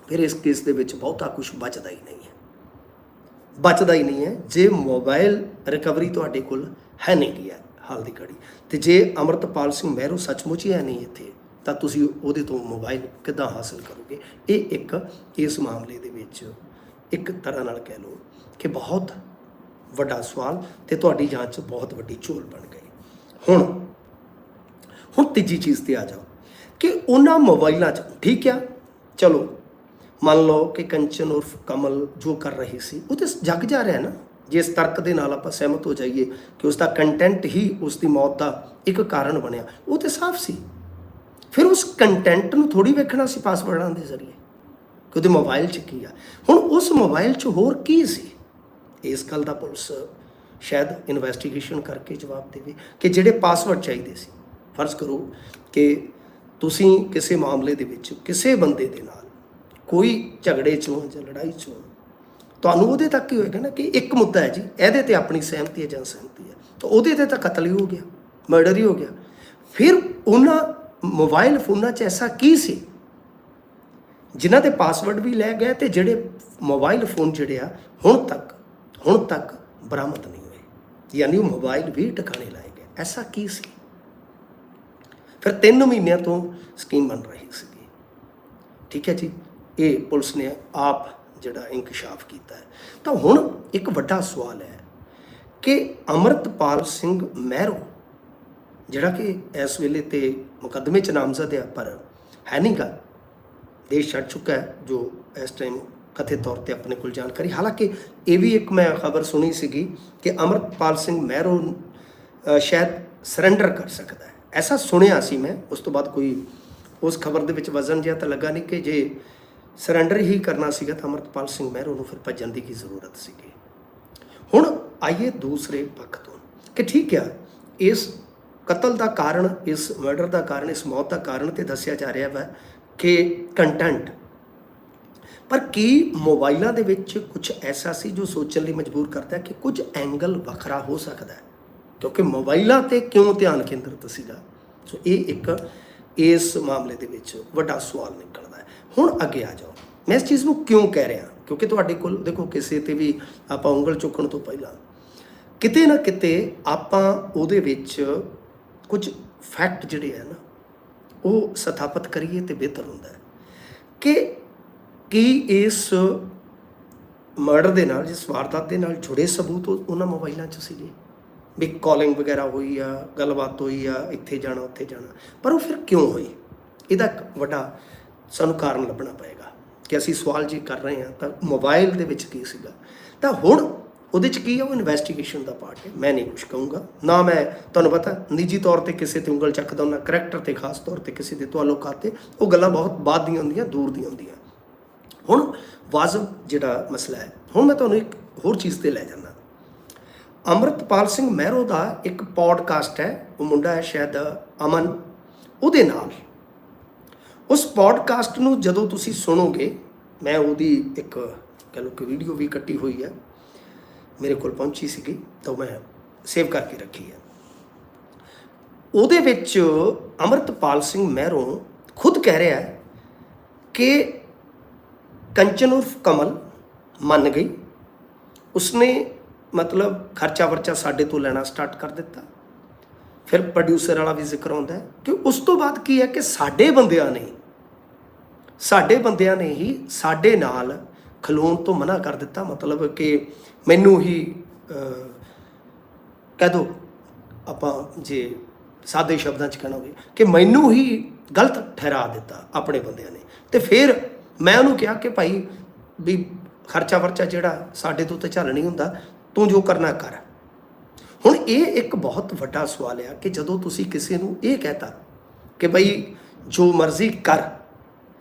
Speaker 1: ਫਿਰ ਇਸ ਕੇਸ ਦੇ ਵਿੱਚ ਬਹੁਤਾ ਕੁਝ ਬਚਦਾ ਹੀ ਨਹੀਂ ਹੈ। ਬਚਦਾ ਹੀ ਨਹੀਂ ਹੈ। ਜੇ ਮੋਬਾਈਲ ਰਿਕਵਰੀ ਤੁਹਾਡੇ ਕੋਲ ਹੈ ਨਹੀਂ ਗਿਆ ਹਾਲ ਦੀ ਘੜੀ। ਤੇ ਜੇ ਅਮਰਤਪਾਲ ਸਿੰਘ ਮਹਿਰੂ ਸੱਚਮੁੱਚ ਹੀ ਹੈ ਨਹੀਂ ਇੱਥੇ ਤਾਂ ਤੁਸੀਂ ਉਹਦੇ ਤੋਂ ਮੋਬਾਈਲ ਕਿੱਦਾਂ ਹਾਸਲ ਕਰੋਗੇ? ਇਹ ਇੱਕ ਇਸ ਮਾਮਲੇ ਦੇ ਵਿੱਚ ਇੱਕ ਤਰ੍ਹਾਂ ਨਾਲ ਕਹਿ ਲਓ ਕਿ ਬਹੁਤ ਵੱਡਾ ਸਵਾਲ ਤੇ ਤੁਹਾਡੀ ਜਾਂਚ ਬਹੁਤ ਵੱਡੀ ਝੋਲ ਬਣ ਗਈ। ਹੁਣ ਹੁਣ ਤੀਜੀ ਚੀਜ਼ ਤੇ ਆ ਜਾਓ ਕਿ ਉਹਨਾਂ ਮੋਬਾਈਲਾਂ 'ਚ ਠੀਕ ਆ? ਚਲੋ, ਮੰਨ ਲਓ ਕਿ ਕੰਚਨ ਉਰਫ ਕਮਲ ਜੋ ਕਰ ਰਹੀ ਸੀ, ਉਹ ਤੇ ਜਗ ਜਾ ਰਿਹਾ ਨਾ। ਜੇ ਇਸ ਤਰਕ ਦੇ ਨਾਲ ਆਪਾਂ ਸਹਿਮਤ ਹੋ ਜਾਈਏ ਕਿ ਉਸ ਦਾ ਕੰਟੈਂਟ ਹੀ ਉਸ ਦੀ ਮੌਤ ਦਾ ਇੱਕ ਕਾਰਨ ਬਣਿਆ, ਉਹ ਤੇ ਸਾਫ਼ ਸੀ। ਫਿਰ ਉਸ ਕੰਟੈਂਟ ਨੂੰ ਥੋੜੀ ਵੇਖਣਾ ਸੀ ਪਾਸਵਰਡਾਂ ਦੇ ਜ਼ਰੀਏ, ਕਿ ਉਹਦੇ ਮੋਬਾਈਲ 'ਚ ਕੀ ਆ। ਹੁਣ ਉਸ ਮੋਬਾਈਲ 'ਚ ਹੋਰ ਕੀ ਸੀ? ਇਸ ਗੱਲ ਦਾ ਪੁਲਿਸ ਸ਼ਾਇਦ ਇਨਵੈਸਟੀਗੇਸ਼ਨ ਕਰਕੇ ਜਵਾਬ ਦੇਵੇ ਕਿ ਜਿਹੜੇ ਪਾਸਵਰਡ ਚਾਹੀਦੇ ਸੀ। ਫਰਜ਼ ਕਰੋ ਕਿ ਤੁਸੀਂ ਕਿਸੇ ਮਾਮਲੇ ਦੇ ਵਿੱਚ ਕਿਸੇ ਬੰਦੇ ਦੇ ਨਾਲ ਕੋਈ ਝਗੜੇ ਚੋਂ ਜਾਂ ਲੜਾਈ ਚੋਂ ਤੁਹਾਨੂੰ ਉਹਦੇ ਤੱਕ ਹੀ ਹੋਏਗਾ ਨਾ ਕਿ ਇੱਕ ਮੁੱਦਾ ਹੈ ਜੀ, ਇਹਦੇ ਤੇ ਆਪਣੀ ਸਹਿਮਤੀ ਹੈ ਜਾਂ ਸਹਿਮਤੀ ਹੈ। ਤਾਂ ਉਹਦੇ ਤੇ ਤਾਂ ਕਤਲ ਹੀ ਹੋ ਗਿਆ ਮਰਡਰ ਹੀ ਹੋ ਗਿਆ। ਫਿਰ ਉਹਨਾਂ ਮੋਬਾਈਲ ਫੋਨਾਂ 'ਚ ਐਸਾ ਕੀ ਸੀ? ਜਿਨ੍ਹਾਂ ਦੇ ਪਾਸਵਰਡ ਵੀ ਲੈ ਗਏ ਤੇ ਜਿਹੜੇ ਮੋਬਾਈਲ ਫੋਨ ਜਿਹੜੇ ਆ, ਹੁਣ ਤੱਕ ਹੁਣ ਤੱਕ ਬਰਾਮਦ ਨਹੀਂ ਹੋਏ। ਯਾਨੀ ਉਹ ਮੋਬਾਈਲ ਵੀ ਟਿਕਾਣੇ ਲਾਏ ਗਏ। ਐਸਾ ਕੀ ਸੀ? ਫਿਰ 3 ਮਹੀਨਿਆਂ ਤੋਂ ਸਕੀਮ ਬਣ ਰਹੀ ਸੀਗੀ। ਠੀਕ ਹੈ ਜੀ? ਇਹ ਪੁਲਿਸ ਨੇ ਆਪ ਜਿਹੜਾ ਇਨਕਸ਼ਾਫ ਕੀਤਾ ਹੈ। ਤਾਂ ਹੁਣ ਇੱਕ ਵੱਡਾ ਸਵਾਲ ਹੈ ਕਿ ਅਮਰਤਪਾਲ ਸਿੰਘ ਮਹਿਰੋ ਜਿਹੜਾ ਕਿ ਇਸ ਵੇਲੇ ਤੇ ਮੁਕੱਦਮੇ 'ਚ ਨਾਮਜ਼ਦ ਹੈ ਪਰ ਹੈ ਨਹੀਂਗਾ ਦੇਸ਼ ਛੱਡ ਚੁੱਕਾ ਹੈ, ਜੋ ਇਸ ਟਾਈਮ ਕਥਿਤ ਤੌਰ ਤੇ ਆਪਣੇ ਕੋਲ ਜਾਣਕਾਰੀ। ਹਾਲਾਂਕਿ ਇਹ ਵੀ ਇੱਕ ਮੈਂ ਖਬਰ ਸੁਣੀ ਸੀਗੀ ਕਿ ਅਮਰਪਾਲ ਸਿੰਘ ਮਹਿਰੋ ਸ਼ਾਇਦ ਸਰੈਂਡਰ ਕਰ ਸਕਦਾ ਹੈ। ਐਸਾ ਸੁਣਿਆ ਸੀ ਮੈਂ। ਉਸ ਤੋਂ ਬਾਅਦ ਕੋਈ ਉਸ ਖਬਰ ਦੇ ਵਿੱਚ ਵਜ਼ਨ ਜਿਹਾ ਤਾਂ ਲੱਗਾ ਨਹੀਂ ਕਿ ਜੇ ਸਰੈਂਡਰ ਹੀ ਕਰਨਾ ਸੀਗਾ ਤਾਂ ਅਮਰਪਾਲ ਸਿੰਘ ਮਹਿਰੋ ਨੂੰ ਫਿਰ ਭੱਜਣ ਦੀ ਕੀ ਜ਼ਰੂਰਤ ਸੀਗੀ। ਹੁਣ ਆਈਏ ਦੂਸਰੇ ਪੱਖ ਤੋਂ ਕਿ ਠੀਕ ਹੈ ਇਸ ਕਤਲ ਦਾ ਕਾਰਨ, ਇਸ ਮਰਡਰ ਦਾ ਕਾਰਨ, ਇਸ ਮੌਤ ਦਾ ਕਾਰਨ ਤੇ ਦੱਸਿਆ ਜਾ ਰਿਹਾ ਹੈ ਕਿ ਕੰਟੈਂਟ ਪਰ ਕੀ ਮੋਬਾਈਲਾਂ ਦੇ ਵਿੱਚ ਕੁਝ ਐਸਾ ਸੀ ਜੋ ਸੋਚਣ ਲਈ ਮਜਬੂਰ ਕਰਦਾ ਹੈ ਕਿ ਕੁਝ ਐਂਗਲ ਵੱਖਰਾ ਹੋ ਸਕਦਾ ਹੈ? ਕਿਉਂਕਿ ਮੋਬਾਈਲਾਂ ਤੇ ਕਿਉਂ ਧਿਆਨ ਕੇਂਦਰਿਤ ਸੀਗਾ ਸੋ ਇਹ ਇੱਕ ਇਸ ਮਾਮਲੇ ਦੇ ਵਿੱਚ ਵੱਡਾ ਸਵਾਲ ਨਿਕਲਦਾ ਹੈ। ਹੁਣ ਅੱਗੇ ਆ ਜਾਓ। ਮੈਂ ਇਸ ਚੀਜ਼ ਨੂੰ ਕਿਉਂ ਕਹਿ ਰਿਹਾ? ਕਿਉਂਕਿ ਤੁਹਾਡੇ ਕੋਲ ਦੇਖੋ, ਕਿਸੇ ਤੇ ਵੀ ਆਪਾਂ ਉਂਗਲ ਚੁੱਕਣ ਤੋਂ ਪਹਿਲਾਂ ਕਿਤੇ ਨਾ ਕਿਤੇ ਆਪਾਂ ਉਹਦੇ ਵਿੱਚ ਕੁਝ ਫੈਕਟ ਜਿਹੜੇ ਆ ਨਾ, ਉਹ ਸਥਾਪਿਤ ਕਰੀਏ ਤੇ ਬਿਹਤਰ ਹੁੰਦਾ ਹੈ ਕਿ ਕੀ ਇਸ ਮਰਡਰ ਦੇ ਨਾਲ, ਜਿਸ ਵਾਰਦਾਤ ਦੇ ਨਾਲ ਜੁੜੇ ਸਬੂਤ ਉਹਨਾਂ ਮੋਬਾਈਲਾਂ 'ਚ ਸੀਗੇ? ਵੀ ਕਾਲਿੰਗ ਵਗੈਰਾ ਹੋਈ ਆ, ਗੱਲਬਾਤ ਹੋਈ ਆ, ਇੱਥੇ ਜਾਣਾ, ਉੱਥੇ ਜਾਣਾ। ਪਰ ਉਹ ਫਿਰ ਕਿਉਂ ਹੋਈ? ਇਹਦਾ ਇੱਕ ਵੱਡਾ ਸਾਨੂੰ ਕਾਰਨ ਲੱਭਣਾ ਪਏਗਾ ਕਿ ਅਸੀਂ ਸਵਾਲ ਜੇ ਕਰ ਰਹੇ ਹਾਂ ਤਾਂ ਮੋਬਾਈਲ ਦੇ ਵਿੱਚ ਕੀ ਸੀਗਾ? ਤਾਂ ਹੁਣ ਉਹਦੇ 'ਚ ਕੀ ਹੈ ਉਹ ਇਨਵੈਸਟੀਗੇਸ਼ਨ ਦਾ ਪਾਰਟ ਹੈ। ਮੈਂ ਨਹੀਂ ਕੁਝ ਕਹੂੰਗਾ। ਨਾ ਮੈਂ, ਤੁਹਾਨੂੰ ਪਤਾ, ਨਿੱਜੀ ਤੌਰ ਤੇ ਕਿਸੇ ਤੇ ਉਂਗਲ ਚੱਕਦਾ ਹੁੰਦਾ ਕਰੈਕਟਰ ਤੇ ਖਾਸ ਤੌਰ ਤੇ ਕਿਸੇ ਦੇ ਤਾਲੁਕਾਤ ਤੇ, ਉਹ ਗੱਲਾਂ ਬਹੁਤ ਬਾਅਦ ਦੀਆਂ ਹੁੰਦੀਆਂ, ਦੂਰ ਦੀਆਂ ਹੁੰਦੀਆਂ। ਹੁਣ ਵਾਜਬ ਜਿਹੜਾ ਮਸਲਾ ਹੈ, ਹੁਣ ਮੈਂ ਤੁਹਾਨੂੰ ਇੱਕ ਹੋਰ ਚੀਜ਼ ਤੇ ਲੈ ਜਾਂਦਾ। ਅਮਰਤਪਾਲ ਸਿੰਘ ਮਹਿਰੋ ਦਾ ਇੱਕ ਪੋਡਕਾਸਟ ਹੈ, ਉਹ ਮੁੰਡਾ ਹੈ ਸ਼ਾਇਦ ਅਮਨ, ਉਹਦੇ ਨਾਲ। ਉਸ ਪੋਡਕਾਸਟ ਨੂੰ ਜਦੋਂ ਤੁਸੀਂ ਸੁਣੋਗੇ, ਮੈਂ ਉਹਦੀ ਇੱਕ, ਕਹ ਲਓ ਕਿ ਵੀਡੀਓ ਵੀ ਕੱਟੀ ਹੋਈ ਹੈ। ਮੇਰੇ ਕੋਲ ਪਹੁੰਚੀ ਸੀਗੀ, ਤਾਂ ਮੈਂ ਸੇਵ ਕਰਕੇ ਰੱਖੀ ਹੈ। ਉਹਦੇ ਵਿੱਚ ਅਮਰਤਪਾਲ ਸਿੰਘ ਮਹਿਰੋਂ ਖੁਦ ਕਹਿ ਰਿਹਾ ਹੈ ਕਿ ਕੰਚਨ ਉਰਫ ਕਮਲ ਮੰਨ ਗਈ। ਉਸਨੇ ਮਤਲਬ ਖਰਚਾ ਵਰਚਾ ਸਾਡੇ ਤੋਂ ਲੈਣਾ ਸਟਾਰਟ ਕਰ ਦਿੱਤਾ। ਫਿਰ ਪ੍ਰੋਡਿਊਸਰ ਵਾਲਾ ਵੀ ਜ਼ਿਕਰ ਆਉਂਦਾ ਹੈ ਕਿ ਉਸ ਤੋਂ ਬਾਅਦ ਕੀ ਹੈ ਕਿ ਸਾਡੇ ਬੰਦਿਆਂ ਨੇ, ਸਾਡੇ ਬੰਦਿਆਂ ਨੇ ਹੀ ਸਾਡੇ ਨਾਲ ਖਲੋਣ ਤੋਂ ਮਨਾ ਕਰ ਦਿੱਤਾ, ਮਤਲਬ ਕਿ ਮੈਨੂੰ ਹੀ ਕਹਿ ਦੋ, ਆਪਾਂ ਜੇ ਸਾਦੇ ਸ਼ਬਦਾਂ ਚ ਕਹਿਣਾ ਹੋਵੇ, ਕਿ ਮੈਨੂੰ ਹੀ ਗਲਤ ਠਹਿਰਾ ਦਿੱਤਾ ਆਪਣੇ ਬੰਦਿਆਂ ਨੇ। ਤੇ ਫਿਰ ਮੈਂ ਉਹਨੂੰ ਕਿਹਾ ਕਿ ਭਾਈ ਵੀ ਖਰਚਾ ਵਰਚਾ ਜਿਹੜਾ ਸਾਡੇ ਤੋਂ ਤੇ ਚੱਲ ਨਹੀਂ ਹੁੰਦਾ, ਤੂੰ ਜੋ ਕਰਨਾ ਕਰ। ਹੁਣ ਇਹ ਇੱਕ ਬਹੁਤ ਵੱਡਾ ਸਵਾਲ ਆ ਕਿ ਜਦੋਂ ਤੁਸੀਂ ਕਿਸੇ ਨੂੰ ਇਹ ਕਹਤਾ ਕਿ ਭਾਈ ਜੋ ਮਰਜ਼ੀ ਕਰ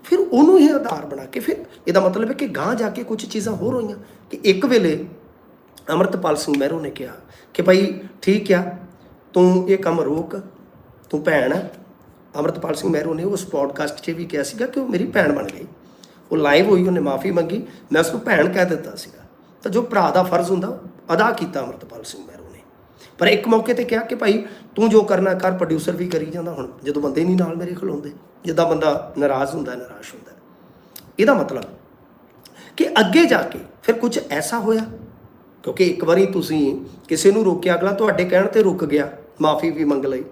Speaker 1: ਫਿਰ ਉਹਨੂੰ ਹੀ ਆਧਾਰ ਬਣਾ ਕੇ ਫਿਰ ਇਹਦਾ ਮਤਲਬ ਹੈ ਕਿ ਗਾਂ ਜਾ ਕੇ ਕੁਝ ਚੀਜ਼ਾਂ ਹੋਰ ਹੋਈਆਂ। ਕਿ ਇੱਕ ਵੇਲੇ ਅਮਰਤਪਾਲ ਸਿੰਘ ਮਹਿਰੋ ਨੇ ਕਿਹਾ ਕਿ ਭਾਈ ਠੀਕ ਆ, ਤੂੰ ਇਹ ਕੰਮ ਰੋਕ, ਤੂੰ ਭੈਣ ਹੈ ਅਮਰਤਪਾਲ ਸਿੰਘ ਮਹਿਰੋ ਨੇ ਉਸ ਪੋਡਕਾਸਟ 'ਚ ਵੀ ਕਿਹਾ ਸੀਗਾ ਕਿ ਉਹ ਮੇਰੀ ਭੈਣ ਬਣ ਗਈ। ਉਹ ਲਾਈਵ ਹੋਈ, ਉਹਨੇ ਮਾਫੀ ਮੰਗੀ। ਮੈਂ ਉਸ ਨੂੰ ਭੈਣ ਕਹਿ ਦਿੱਤਾ ਸੀਗਾ। ਤਾਂ ਜੋ ਭਰਾ ਦਾ ਫਰਜ਼ ਹੁੰਦਾ, ਉਹ ਅਦਾ ਕੀਤਾ ਅਮਰਤਪਾਲ ਸਿੰਘ ਮਹਿਰੋ ਨੇ। ਪਰ ਇੱਕ ਮੌਕੇ ਤੇ ਕਿਹਾ ਕਿ ਭਾਈ ਤੂੰ ਜੋ ਕਰਨਾ ਕਰ ਪ੍ਰੋਡਿਊਸਰ ਵੀ ਕਰੀ ਜਾਂਦਾ ਹੁਣ। ਜਦੋਂ ਬੰਦੇ ਨਹੀਂ ਨਾਲ ਮੇਰੇ ਖਲੋਂਦੇ ਜਿੱਦਾਂ ਬੰਦਾ ਨਾਰਾਜ਼ ਹੁੰਦਾ ਨਿਰਾਸ਼ ਹੁੰਦਾ ਇਹਦਾ ਮਤਲਬ ਕਿ ਅੱਗੇ ਜਾ ਕੇ ਫਿਰ ਕੁਝ ਐਸਾ ਹੋਇਆ? ਕਿਉਂਕਿ ਇੱਕ ਵਾਰੀ ਤੁਸੀਂ ਕਿਸੇ ਨੂੰ ਰੋਕਿਆ, ਅਗਲਾ ਤੁਹਾਡੇ ਕਹਿਣ ਤੇ ਰੁਕ ਗਿਆ, ਮਾਫੀ ਵੀ ਮੰਗ ਲਈ।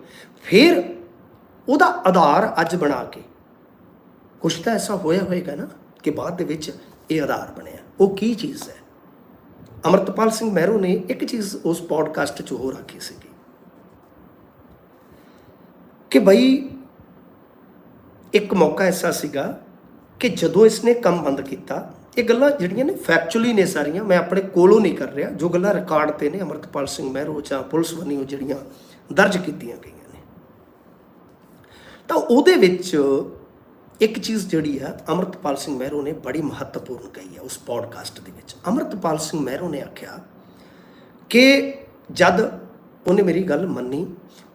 Speaker 1: ਫਿਰ ਉਹਦਾ ਆਧਾਰ ਅੱਜ ਬਣਾ ਕੇ ਕੁਝ ਤਾਂ ਐਸਾ ਹੋਇਆ ਹੋਏਗਾ ਨਾ ਕਿ ਬਾਅਦ ਦੇ ਵਿੱਚ ਇਹ ਆਧਾਰ ਬਣਿਆ। ਉਹ ਕੀ ਚੀਜ਼ ਹੈ? ਅਮਰਤਪਾਲ ਸਿੰਘ ਮਹਿਰੂ ਨੇ ਇੱਕ ਚੀਜ਼ ਉਸ ਪੋਡਕਾਸਟ 'ਚ ਹੋਰ ਆਖੀ ਸੀਗੀ ਕਿ ਬਈ ਇੱਕ ਮੌਕਾ ਐਸਾ ਸੀਗਾ ਕਿ ਜਦੋਂ ਇਸਨੇ ਕੰਮ ਬੰਦ ਕੀਤਾ, ਇਹ ਗੱਲਾਂ ਜਿਹੜੀਆਂ ਨੇ ਫੈਕਚੁਅਲੀ ਨੇ ਸਾਰੀਆਂ, ਮੈਂ ਆਪਣੇ ਕੋਲੋਂ ਨਹੀਂ ਕਰ ਰਿਹਾ, ਜੋ ਗੱਲਾਂ ਰਿਕਾਰਡ ਤੇ ਨੇ, ਅਮਰਤਪਾਲ ਸਿੰਘ ਮਹਿਰੋ ਜਾਂ ਪੁਲਿਸ ਵੱਲੋਂ ਜਿਹੜੀਆਂ ਦਰਜ ਕੀਤੀਆਂ ਗਈਆਂ ਨੇ। ਤਾਂ ਉਹਦੇ ਵਿੱਚ ਇੱਕ ਚੀਜ਼ ਜਿਹੜੀ ਆ, ਅਮਰਤਪਾਲ ਸਿੰਘ ਮਹਿਰੋ ਨੇ ਬੜੀ ਮਹੱਤਵਪੂਰਨ ਕਹੀ ਹੈ ਉਸ ਪੋਡਕਾਸਟ ਦੇ ਵਿੱਚ। ਅਮਰਤਪਾਲ ਸਿੰਘ ਮਹਿਰੋ ਨੇ ਆਖਿਆ ਕਿ ਜਦ ਉਹਨੇ ਮੇਰੀ ਗੱਲ ਮੰਨੀ,